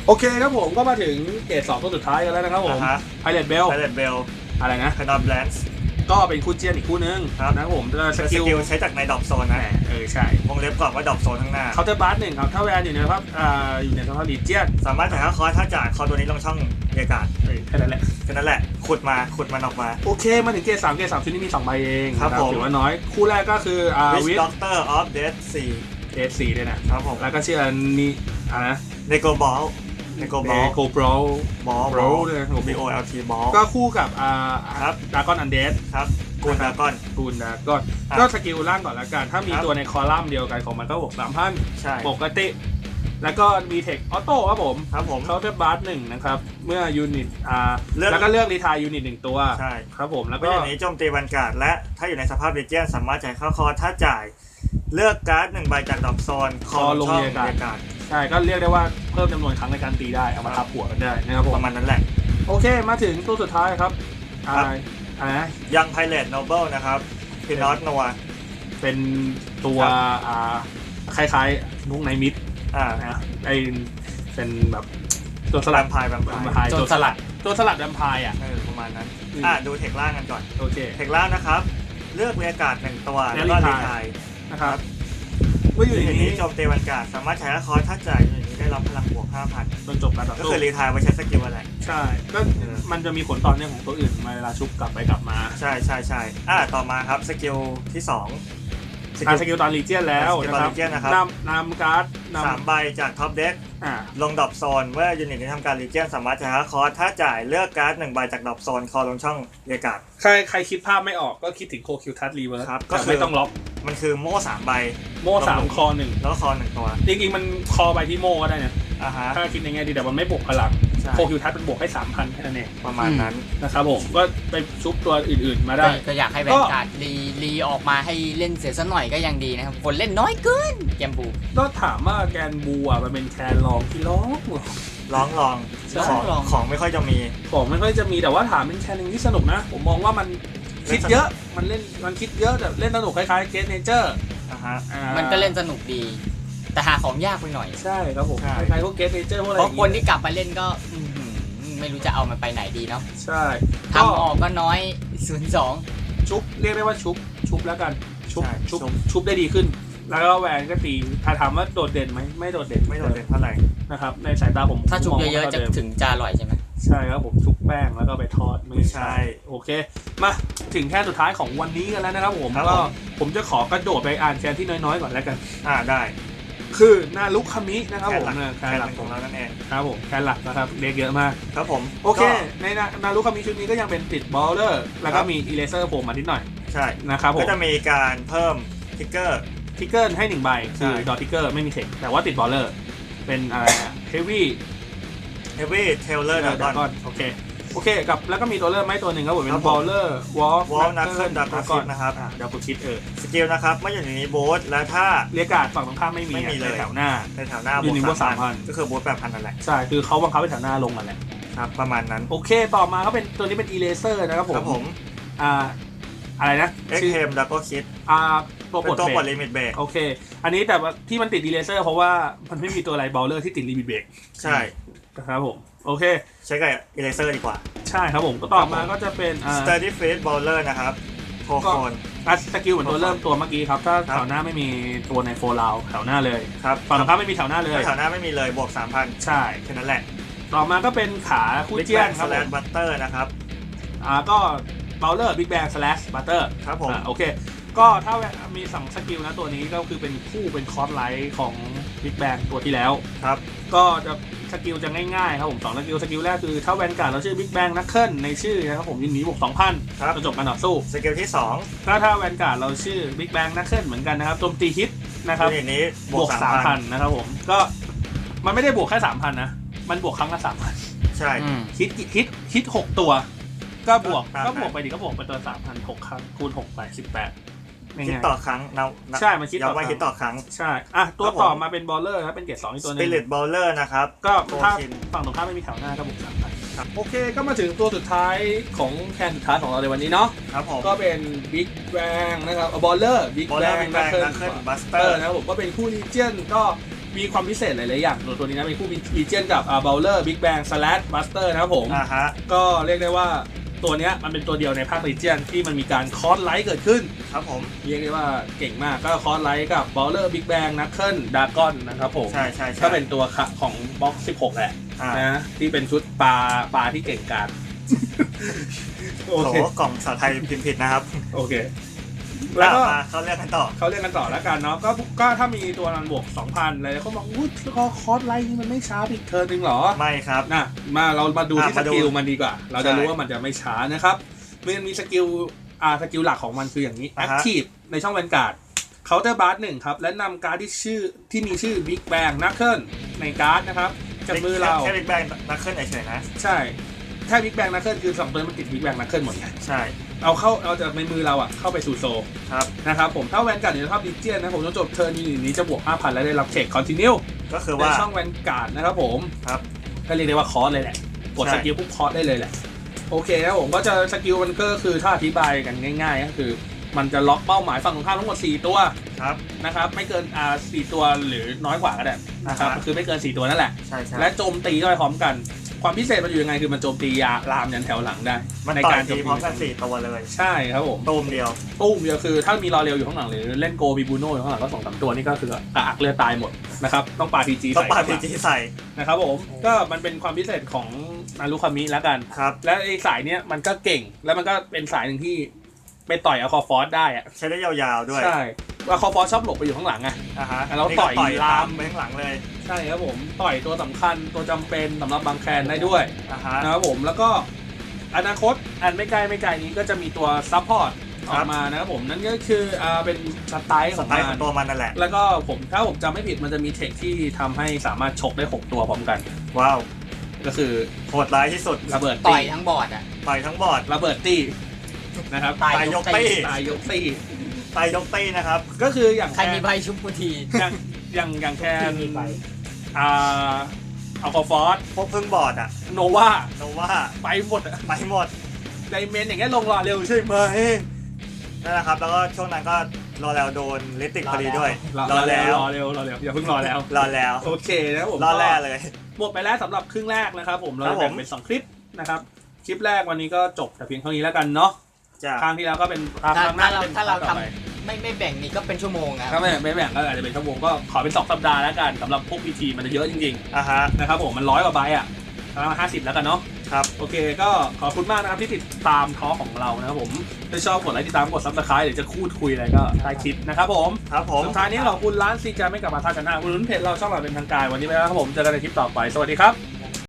Speaker 1: โอเคครับผมก็มาถึงเกรดสองตัวสุดท้ายกันแล้วนะครับผม
Speaker 2: อ่าฮะ
Speaker 1: ไพเรตเบล
Speaker 2: ไพเรตเบล
Speaker 1: อะไรนะ
Speaker 2: คานอนแบลนส์
Speaker 1: ก็เป็นคู่เจียนอีกคู่นึง
Speaker 2: ครับ
Speaker 1: นะครับผมจะส
Speaker 2: ส
Speaker 1: กิล
Speaker 2: กิลใช้จากในดอกโซน
Speaker 1: แหม
Speaker 2: นะ
Speaker 1: เออใช่
Speaker 2: วงเล็บก่อนว่าดอกโซนข้างหน้า
Speaker 1: เคาน์เตอร์บาร์หนึ่งครับ ถ้าแวนอยู่ในสภาพอ่าอยู่ในสภาพลีเจียน
Speaker 2: สามารถถ่ายค่าคอร์สถ้าจ่ายคอตัวนี้ลงช่องเรียกการ์ด
Speaker 1: เออแค่นั้นแหละ
Speaker 2: แค่นั้นแหละขุดมาขุดมันออกมา
Speaker 1: โอเคมาถึงเกรดสามเกรดสามชุดนี้มีสองใบเอง
Speaker 2: ครับ
Speaker 1: นะ
Speaker 2: ผม
Speaker 1: ถือว่าน้อย คู่แรกก็คืออ่า
Speaker 2: Witch
Speaker 1: วิท
Speaker 2: Doctor of Death
Speaker 1: เกรดสี่ด้วยนะ
Speaker 2: 4ครับผม
Speaker 1: แล้วก็ชื่ออันนี้อะไรนะ
Speaker 2: เนโกบอล เนโกบอล
Speaker 1: โกโบร
Speaker 2: บอล
Speaker 1: โบรด้วยนะ
Speaker 2: B O L T บอล
Speaker 1: ก็คู่กับอ่า
Speaker 2: ครับ
Speaker 1: ดากอนอันเดส
Speaker 2: ครับกูนดากอน
Speaker 1: คูณดากอน
Speaker 2: ครับ
Speaker 1: ก็สกิลล่างก่อนละกัน ถ้ามี
Speaker 2: ครับ
Speaker 1: ตัวในคอลัมน์เดียวกันของมันก็บวกสามพัน
Speaker 2: ใช่
Speaker 1: ปกติ แล้วก็มีเทคออโต้ครับผม
Speaker 2: ครับผม
Speaker 1: เคาน์เตอร์บาร์หนึ่งนะครับ เมื่อยูนิตอ่า
Speaker 2: เลือก
Speaker 1: แล้วก็เลือกรีทายยูนิตหนึ่งตัว
Speaker 2: ใช่
Speaker 1: ครับผมแล้ว
Speaker 2: ก็
Speaker 1: ก็
Speaker 2: อย่างนี้โจมตีบรรกาศและถ้าอยู่ในสภาพเรียเจียนสามารถจ่ายค่าคอร์สถ้าจ่ายเลือกการ์ดหนึ่งใบจากดอกโซนคอลงช่องเรียกการ์ด
Speaker 1: ใช่ก็เรียกได้ว่าเพิ่มจำนวนครั้งในการตีได้เอามาทับหัวกันได้นะครับผ
Speaker 2: ป
Speaker 1: ม
Speaker 2: ระมาณนั้นแหละ
Speaker 1: โอเคมาถึงตัวสุดท้ายครับอะ
Speaker 2: ครั
Speaker 1: ไร
Speaker 2: บ
Speaker 1: อะไรนะ
Speaker 2: ยังไพเรตโนเบิลนะครับพินอตนัว
Speaker 1: เป็นตัว
Speaker 2: ครับ
Speaker 1: อ่าคล้ายๆมุกไนมิด
Speaker 2: อ่า
Speaker 1: นะไอเป็นแบบตัวส
Speaker 2: ส
Speaker 1: ลั
Speaker 2: ลั
Speaker 1: ด
Speaker 2: มพายแวม
Speaker 1: แวม
Speaker 2: พา
Speaker 1: ไพาย
Speaker 2: ย
Speaker 1: ตัวสลัดตัวสลัดแวมไพร์อะ
Speaker 2: เออประมาณนั้น
Speaker 1: อืม
Speaker 2: อ่าดูเทคล่างกันก่อน
Speaker 1: โอเค
Speaker 2: เทคล่างนะครับ เลือกบรรยากาศหนึ่งตัว
Speaker 1: แล้
Speaker 2: แล้ววก็
Speaker 1: รี
Speaker 2: รี
Speaker 1: ไทร์
Speaker 2: ไทาย
Speaker 1: นะครับเมื่ออยู่
Speaker 2: อ
Speaker 1: ใน
Speaker 2: ย่างนี้
Speaker 1: นี้
Speaker 2: โจมตีบรรกาศสามารถใช้ค่าคอร์สถ้าจ่ายอย่างนี้ได้รับพลังบวก5,000
Speaker 1: จนจบการต่อ
Speaker 2: ก็
Speaker 1: สู้
Speaker 2: คือรีไทายไว้ใช้สกิลอะไร
Speaker 1: ใช่ก็มันจะมีผลต่อเนื่องของตัวอื่นมาเวลาชุบกลับไปกลับมา
Speaker 2: ใช่ใช่ใช่อ่าต่อมาครับสกิลที่ส องส
Speaker 1: อ่า
Speaker 2: กิล
Speaker 1: สกิลตอนลีเจียนแล้ว
Speaker 2: สกิล
Speaker 1: นะ
Speaker 2: ตอน
Speaker 1: ครับ
Speaker 2: Legion นะครับ
Speaker 1: นำนำการ์ดน
Speaker 2: สามใบจากท็อปเด็กำ
Speaker 1: อ่า
Speaker 2: ลงดรอปโซนเมื่อยูนิตนี้ทำการรีเจียนสามารถใช้ค่าคอร์สถ้าจ่ายเลือกการ์ดหนึ่งใบจากดรอปโซนคอลงช่องเรียกการ์ด
Speaker 1: ใครใครคิดภาพไม่ออกก็คิดถึงโคคิวทัสรีเวิร์ส
Speaker 2: ครับก็
Speaker 1: ก็
Speaker 2: คือ
Speaker 1: ไม่ต้องล็อก
Speaker 2: มันคือโม่สามใบ
Speaker 1: โม่สามคอหนึ่ง
Speaker 2: แล้วก็คอหนึ่งตัว
Speaker 1: จริงๆมันคอไปที่โม่ก็ได้นะ
Speaker 2: อ่าฮะ
Speaker 1: ถ้าคิดในแง่ดีแต่มันไม่บวกพลัง
Speaker 2: ใช่
Speaker 1: โคคิวทัสเป็นบวกให้สามพันแค่นั้นเอง
Speaker 2: ประมาณนั้น
Speaker 1: นะครับผมก็ไปชุบตัวอื่นๆมาได้
Speaker 3: ก็อยากให้แวนการ์ดรีรีออกมาให้เล่นเสียสักหน่อยก็ยังดีนะครับ คนเล่นน้อยเกินเกมบู
Speaker 1: ก็ถามว่าแกนบูอะมันเป็นแคนลองที่ร้อง
Speaker 2: ร้องลอง
Speaker 1: ใช่
Speaker 2: ของของไม่ค่อยจะมี
Speaker 1: ของไม่ค่อยจะมีแต่ว่าถามเป็นแคนหนึ่งที่สนุกนะ ผมมองว่ามันคิดเยอะมันเล่นมันคิดเยอะแต่เล่นสนุกคล้ายๆเกสเนเจอร์
Speaker 2: อ่าฮะ
Speaker 3: มันก็เล่นสนุกดี แต่หาของยากไปหน่อย
Speaker 1: ใช่ครับผม
Speaker 2: ใช่
Speaker 1: คล้ายๆพวกเกสเนเจอร์พวกอะไร
Speaker 3: เพ
Speaker 1: อ
Speaker 3: ราะ
Speaker 1: ย่าง
Speaker 3: คน
Speaker 1: งี้
Speaker 3: ที่กลับมาเล่นก็อื้อหือไม่รู้จะเอามันไปไหนดีเนาะ
Speaker 1: ใช่
Speaker 3: ทำออกก็น้อยศูนย์สอง
Speaker 1: ชุบเรียกได้ว่าชุบชุบแล้วกันชุบ
Speaker 2: ใช่
Speaker 1: ชุบ
Speaker 2: ชุบ
Speaker 1: ชุบได้ดีขึ้น แล้วก็แหวนก็ตีถ้าถามว่าโดดเด่นไหมไม่โดดเด่น
Speaker 2: ไม่โดดเด่นเท่าไหร่
Speaker 1: นะครับในสายตาผม
Speaker 3: ถ้าชุบ
Speaker 1: มง
Speaker 3: เยอะ
Speaker 1: ว่า
Speaker 3: ๆจะ
Speaker 1: โดดด่น
Speaker 3: ถึงจะอร่อยใช่ไหม
Speaker 1: ใช่ครับผมชุบแป้งแล้วก็ไปทอดไม่
Speaker 2: ใช่
Speaker 1: โอเค มาถึงแค่สุดท้ายของวันนี้กันแล้วนะครับผม
Speaker 2: ครับ
Speaker 1: ก็
Speaker 2: ผม
Speaker 1: ผมจะขอกระโดดไปอ่านแคนที่น้อยๆก่อนแล้วกัน
Speaker 2: อ่าได้
Speaker 1: คือนาลุคามินะครับ
Speaker 2: แค่
Speaker 1: ผม
Speaker 2: หลัก
Speaker 1: นะแค
Speaker 2: แค่
Speaker 1: น
Speaker 2: ห
Speaker 1: ห
Speaker 2: ลั
Speaker 1: ลั
Speaker 2: ก
Speaker 1: ก
Speaker 2: ของเรานั่นเอง
Speaker 1: ครับผมแคนหลักนะครับเด็กเยอะมาก
Speaker 2: ครับผม
Speaker 1: โอเค
Speaker 2: ก็
Speaker 1: ในนานาลุคามิชุดนี้ก็ยังเป็นติดบอลเลอร์ แล้วก็
Speaker 2: ครับ
Speaker 1: มีอีเลเซอร์โผล่มานิดหน่อย
Speaker 2: ใช่
Speaker 1: นะครับผ
Speaker 2: ก็
Speaker 1: ม
Speaker 2: จะมีการเพิ่มทิกเกอร์
Speaker 1: ทิกเกอร์ให้หนึ่งใบ
Speaker 2: ใช่
Speaker 1: คือดอทิกเกอร์ไม่มีเทคแต่ว่าติดบอลเลอร์ เป็นอะไรเฮฟวี่
Speaker 2: Heavy Tailor
Speaker 1: ดา
Speaker 2: Dragon
Speaker 1: ก้อนโอเค โอเคกับแล้วก็มีตัวเริ่มไม่ตัวหนึ่งครับผมเป็
Speaker 2: ครั
Speaker 1: น
Speaker 2: บผม
Speaker 1: บอลเลอร์วอล
Speaker 2: Wall Knuckle Dragon นะครับ
Speaker 1: ดากุชิดเออ
Speaker 2: สกิลนะครับเมื่ออยู่ในนี้โบสแล้วถ้า
Speaker 1: เรียกการ์ดฝั่งตรงข้ามไม่มี
Speaker 2: ไม่มีเลย
Speaker 1: ในแถวหน้า
Speaker 2: ในแถวหน้า
Speaker 1: อยู่ในบวก
Speaker 2: สามพัน
Speaker 1: 3,000
Speaker 2: ก็คือโบสแปดพันนั่นแหละ
Speaker 1: ใช่คือเขาบังคับให้แถวหน้าลงกันแหละ
Speaker 2: ครับประมาณนั้น
Speaker 1: โอเค ต่อมาก็เป็นตัวนี้เป็นอีเลเซอร์นะครับผม
Speaker 2: ครับผม
Speaker 1: อ่าอะไรนะ
Speaker 2: เอ็ก
Speaker 1: ชื่อ
Speaker 2: เทมดับเบิลคิด
Speaker 1: อ่าตัวป
Speaker 2: เป็
Speaker 1: ล
Speaker 2: น
Speaker 1: ด
Speaker 2: ตัว
Speaker 1: เบร
Speaker 2: ปลด
Speaker 1: ก
Speaker 2: ลิมิตเบรก
Speaker 1: โอเค อันนี้แต่ว่าที่มันติดอีเลเซอร์เพราะว่ามันไม่มีตัวอะไรบอลเลอร์ที่ติดลิมิตเบรก
Speaker 2: ใช่
Speaker 1: นะครับผม โอเค
Speaker 2: ใช้กับเอเลเซอร์ดีกว่า
Speaker 1: ใช่ครับผมก็ต่อมาก็จะเป็นอ่า
Speaker 2: Sturdy Face Bowler นะครับโคโคน
Speaker 1: อะสกิลเหมือนตัวเริ่มตัวเมื่อกี้ครับถ้า
Speaker 2: ครับ
Speaker 1: แถวหน้าไม่มีตัวในโฟลาวแถวหน้าเลย
Speaker 2: ครับ
Speaker 1: ฝั่งตรงข้ามไม่มีแถวหน้าเลย
Speaker 2: แถวหน้าไม่มีเลยบวก3,000
Speaker 1: ใช่
Speaker 2: แค่นั้นแหละ
Speaker 1: ต่อมาก็เป็นขาคู่
Speaker 2: Big
Speaker 1: เจี้ยน
Speaker 2: Bang
Speaker 1: ครับผ
Speaker 2: Slash
Speaker 1: ม
Speaker 2: Butter นะครับ
Speaker 1: อ่าก็เบลเลอร์บิ๊กแบงสแลชบัตเตอร์
Speaker 2: ครับผม
Speaker 1: อ่าโอเคก็ถ้ามีสองสกิลนะตัวนี้ก็คือเป็นคู่เป็นคอร์สไลท์ของบิ๊กแบงตัวที่แล้ว
Speaker 2: ครับ
Speaker 1: ก็จะ สกิลจะง่ายๆครับผมสองสกิลสกิลแรกคือถ้าแวนการ์ดเราชื่อบิ๊กแบงนักเคิลในชื่อนะครับผมยินหนีบวก2,000
Speaker 2: ครับ
Speaker 1: จะจบการต่อสู้
Speaker 2: สกิลที่
Speaker 1: ถ้าถ้าแวนการ์ดเราชื่อบิ๊กแบงนักเคิลเหมือนกันนะครับโจมตีฮิต
Speaker 2: 2
Speaker 1: นะครับ
Speaker 2: ยูนิตนี้บบว
Speaker 1: ว
Speaker 2: ก
Speaker 1: ก3,000นะครับผมก็มันไม่ได้บวกแค่3,000นะมันบวกครั้งละ3,000
Speaker 2: ใช่
Speaker 3: อืม
Speaker 1: ฮิตฮิตฮิต6ตัว ก็บวก
Speaker 2: ตามนั้น
Speaker 1: ก็บวกไปดิก็บวกไปตัว3,000 6ครั้งคูณ6ไป18 ไม่
Speaker 2: คิด
Speaker 1: ง่าย
Speaker 2: ต่อครั้งนะนะ
Speaker 1: ใช่มันคิดต่อ
Speaker 2: ย้ำว่า
Speaker 1: ครั้ง
Speaker 2: คิดต่อครั้ง
Speaker 1: ใช่ อะ ตัว
Speaker 2: ครับผม
Speaker 1: ต่อมาเป็นบอลเลอร์ครับ เป็นเกรด2อีกตัวหนึง
Speaker 2: Spirit Bowler นะครับ
Speaker 1: ก็
Speaker 2: ตัว
Speaker 1: ถ้า
Speaker 2: ชิน
Speaker 1: ฝั่งตรงข้ามไม่มีแถวหน้าก็บวก
Speaker 2: ครับ
Speaker 1: 3,000โอเคก็มาถึงตัวสุดท้ายของแคนสุดท้ายของเราในวันนี้เนาะ
Speaker 2: ครับผม
Speaker 1: ก็เป็นบิ๊กแบงนะครับบอลเลอร์บิ๊ก
Speaker 2: บอล
Speaker 1: แบ
Speaker 2: เลอร์
Speaker 1: ง
Speaker 2: บิ๊กแบงนักเคิลบัสเต
Speaker 1: เต
Speaker 2: อ
Speaker 1: อ
Speaker 2: ร์
Speaker 1: ร์นะครับผมก็เป็นคู่ลีเจียนก็มีความพิเศษหลาย ๆ อย่างตัวตัวนี้นะเป็นคู่ลีเจียนกับอ่าเบลเลอร์บิ๊กแบงสแลชบัสเตอร์นะครับผม
Speaker 2: อ่าฮะ
Speaker 1: ก็เรียกได้ว่า ตัวเนี้ยมันเป็นตัวเดียวในภาคลีเจียนที่มันมีการคอร์สไลท์เกิดขึ้น
Speaker 2: ครับผม
Speaker 1: เรียกได้ว่าเก่งมากก็คอร์สไลท์กับเบลเลอร์บิ๊กแบงนักเคิลดากอนนะครับผม
Speaker 2: ใช่ใช่ใช่
Speaker 1: ก็เป็นตัวคะของบล็อก16แหละ
Speaker 2: อ่า
Speaker 1: นะที่เป็นชุดปลาปลาที่เก่งกาจโอ
Speaker 2: โถ
Speaker 1: เค
Speaker 2: กล่องภาษาไทยพิมพ์ผิดนะครับ
Speaker 1: โอเค แล้วก็
Speaker 2: อะมาเขาเรียกกันต่อ
Speaker 1: เขาเรียกกันต่อแล้วกันเนาะก็ก็ถ้ามีตัวนันบวก 2,000อะไรแล้วเขาบอกอุ้ยแล้วก็คอร์สไลท์นี่มันไม่ช้าอีกเทอร์นึงเหรอ
Speaker 2: ไม่ครับ
Speaker 1: นะมาเรามาดู
Speaker 2: อะ
Speaker 1: ที่ส
Speaker 2: มาดู
Speaker 1: กิลมันดีกว่า เราจะ
Speaker 2: ใช่
Speaker 1: รู้ว่ามันจะไม่ช้านะครับมันมีสกิลอ่าสกิลหลักของมันคืออย่างนี้
Speaker 2: อ่าฮะ
Speaker 1: Active ในช่องแวนการ์ดเคาน์เตอร์บาร์หนึ่งครับ และนำการ์ดที่ชื่อที่มีชื่อ Big Bang n u c k l e ในการ์ดนะครับจากมือเรา
Speaker 2: แค่บิ๊กแบงนักเคิลเฉยๆนะ
Speaker 1: ใช่แค่ Big Bang n u c k l e คือสองตัวมันติด Big Bang n u c k l e หมดไง
Speaker 2: ใช่
Speaker 1: เอาเข้าเอาจากในมือเราอะเข้าไปสู่โซล
Speaker 2: ครับ
Speaker 1: นะครับผมถ้าแวนการ์ดในภาพดิเจียนนะผมจะจบเทอร์นนี้นี้จะบวก 5,000 และได้รับเช็คคอนติเนีย
Speaker 2: ก็คือ
Speaker 1: ใน
Speaker 2: ว่า
Speaker 1: ช่องแวนการ์ดนะครับผม
Speaker 2: ครับ
Speaker 1: ก็เรียกได้ว่าคอร์สเลยแหละกด
Speaker 2: ใช่
Speaker 1: สกิลปุ๊บคอร์สได้เลยแหละ โอเคนะผมก็จะสกิลมันก็คือถ้าอธิบายกันง่ายๆก็คือมันจะล็อกเป้าหมายฝั่งตรงข้ามทั้งหมด 4 ตัว
Speaker 2: ครับ
Speaker 1: นะครับ ไม่เกินอ่าสี่ตัวหรือน้อยกว่าก็ได้นะครับ
Speaker 2: อ่าฮะ
Speaker 1: ก็คือไม่เกิน 4 ตัวนั่นแหละ
Speaker 2: ใช่ใช่
Speaker 1: และโจมตีก็ไปพร้อมกัน ความพิเศษมันอยู่ยังไงคือมันโจมตียาลามยันแถวหลังได้
Speaker 2: มัน
Speaker 1: ใน
Speaker 2: ต่อ
Speaker 1: การ
Speaker 2: ย
Speaker 1: โจ
Speaker 2: ที
Speaker 1: ม
Speaker 2: พร้อมกัน
Speaker 1: ตี
Speaker 2: สี่ตัวเลย
Speaker 1: ใช่ครับผม
Speaker 2: ตูมเดียว
Speaker 1: ตุ้มเดียวคือถ้ามีรอเร็วอยู่ข้างหลังหรือเล่นโกมีบูโน่อยู่ข้างหลังก็สองสามตัวนี่ก็คือกระอักเลือดตายหมดนะครับต้องปาทีจี
Speaker 2: ต้อง
Speaker 1: ใส่
Speaker 2: ปา
Speaker 1: เข้า
Speaker 2: พี
Speaker 1: มา
Speaker 2: จีใส่
Speaker 1: นะครับผมก็มันเป็นความพิเศษของนารุคามิแล้วกัน
Speaker 2: ครับ
Speaker 1: และไอ้สายเนี้ยมันก็เก่งแล้วมันก็เป็นสายหนึ่งที่ไปต่อยอะคอฟอสได้อะ
Speaker 2: ใช้ได้ยาวๆด้วย
Speaker 1: ใช่ ว่าคอฟอสชอบหลบไปอยู่ข้างหลังไง
Speaker 2: อ่าฮะ
Speaker 1: แล้วต่อย
Speaker 2: นี่ก็ต่อย
Speaker 1: ลา
Speaker 2: ลามมไปข้างหลังเลย
Speaker 1: ใช่ครับผมต่อยตัวสำคัญตัวจำเป็นสำหรับบางแคนได้ด้วย
Speaker 2: อ่าฮะ
Speaker 1: นะครับผมแล้วก็อนาคตอันไม่ไกลไม่ไกลนี้ก็จะมีตัวซัพพอร์ตอ
Speaker 2: ครั
Speaker 1: อบกมานะครับผมนั่นก็คืออ่าเป็นสไตล์ข
Speaker 2: ส
Speaker 1: อง
Speaker 2: ไตล์ข
Speaker 1: มั
Speaker 2: อนงตัวมันนั่นแหละ
Speaker 1: แล้วก็ผมถ้าผมจำไม่ผิดมันจะมีเทคที่ทำให้สามารถชกได้ 6 ตัวพร้อมกัน
Speaker 2: ว้าว
Speaker 1: ก็คือ
Speaker 2: โหดร้ายที่สุด
Speaker 1: ระเบิด
Speaker 3: ต่
Speaker 1: ตี
Speaker 3: อยทั้งบอร์ดอะ
Speaker 2: ต่อยทั้งบอร์ด
Speaker 1: ระเบิดตีนะครับ
Speaker 3: ตาย
Speaker 2: ตาย
Speaker 3: ย
Speaker 2: ย
Speaker 3: ก
Speaker 2: ก
Speaker 3: ตี
Speaker 2: ตี้
Speaker 1: ตายยกตี
Speaker 2: ตายยกตี้นะครับ
Speaker 1: ก็คืออย่าง
Speaker 3: ใครมีใบชุบกูที
Speaker 1: อย่างอย่างอย่างแคน
Speaker 3: มีใบ
Speaker 1: อ่าอัลคอฟอส
Speaker 2: พวกพึ่งบอร์ดอะ
Speaker 1: โนวา
Speaker 2: โนว่า
Speaker 1: ไปหมดอะ
Speaker 2: ไปหมด
Speaker 1: ไดเมนอย่างเงี้ยลงรอเร็วใช่ไหม
Speaker 2: นั่นแหละครับ แล้วก็ช่วงนั้นก็รอแล้วโดนลิติกพอดีด้วย
Speaker 1: รอ
Speaker 2: รอแล้ว
Speaker 1: รอเร็วรอเร็วอย่าเพิ่งรอแล้ว
Speaker 2: รอแล้ว
Speaker 1: โอเคนะครับผม
Speaker 2: รอแรกเลย
Speaker 1: หมดไปแล้วสำหรับครึ่งแรกนะครับ ผมเรา
Speaker 2: ครับ
Speaker 1: จะ
Speaker 2: ผม
Speaker 1: แบ่งเป็นสองคลิปนะครับคลิปแรกวันนี้ก็จบแต่เพียงเท่านี้แล้วกันเนาะ
Speaker 2: จ้ะ
Speaker 1: ครั้งที่แล้วก็เป็นครั้ง
Speaker 3: ถ้า
Speaker 1: หน้า
Speaker 3: ถ้าเรา
Speaker 1: เป็น
Speaker 3: ถ้าเรา
Speaker 1: คงต่อไป
Speaker 3: ทำไม่ไม่แบ่งนี่ก็เป็นชั่วโมงอะ
Speaker 1: ถ้าไม่ไม่แบ่งก็อาจจะเป็นชั่วโมงก็ขอเป็นสองสัปดาห์แล้วกันสำหรับพวกพีทีมันจะเยอะจริง
Speaker 2: อ่าฮะ
Speaker 1: ๆนะครับผมมันร้อยกว่าใบอะประมาณห้าสิบแล้วกันเนาะ
Speaker 2: ครับ
Speaker 1: โอเคก็ขอบคุณมากนะครับที่ติดตามทอล์กของเรานะครับผม ถ้าชอบกดไลค์ติดตามกดซับสไครต์หรือจะคูดคุยอะไรก็ใต้คลิปนะครับผม
Speaker 2: ครับผม
Speaker 1: สุดท้ายนี้ขอบคุณร้านซีจาไม่กลับมาทาชนะคุณลุ้นเพจเราช่องเราเป็นทางการวันนี้ไปแล้วครับผม เจอกันในคลิปต่อไป สวัสดีครับ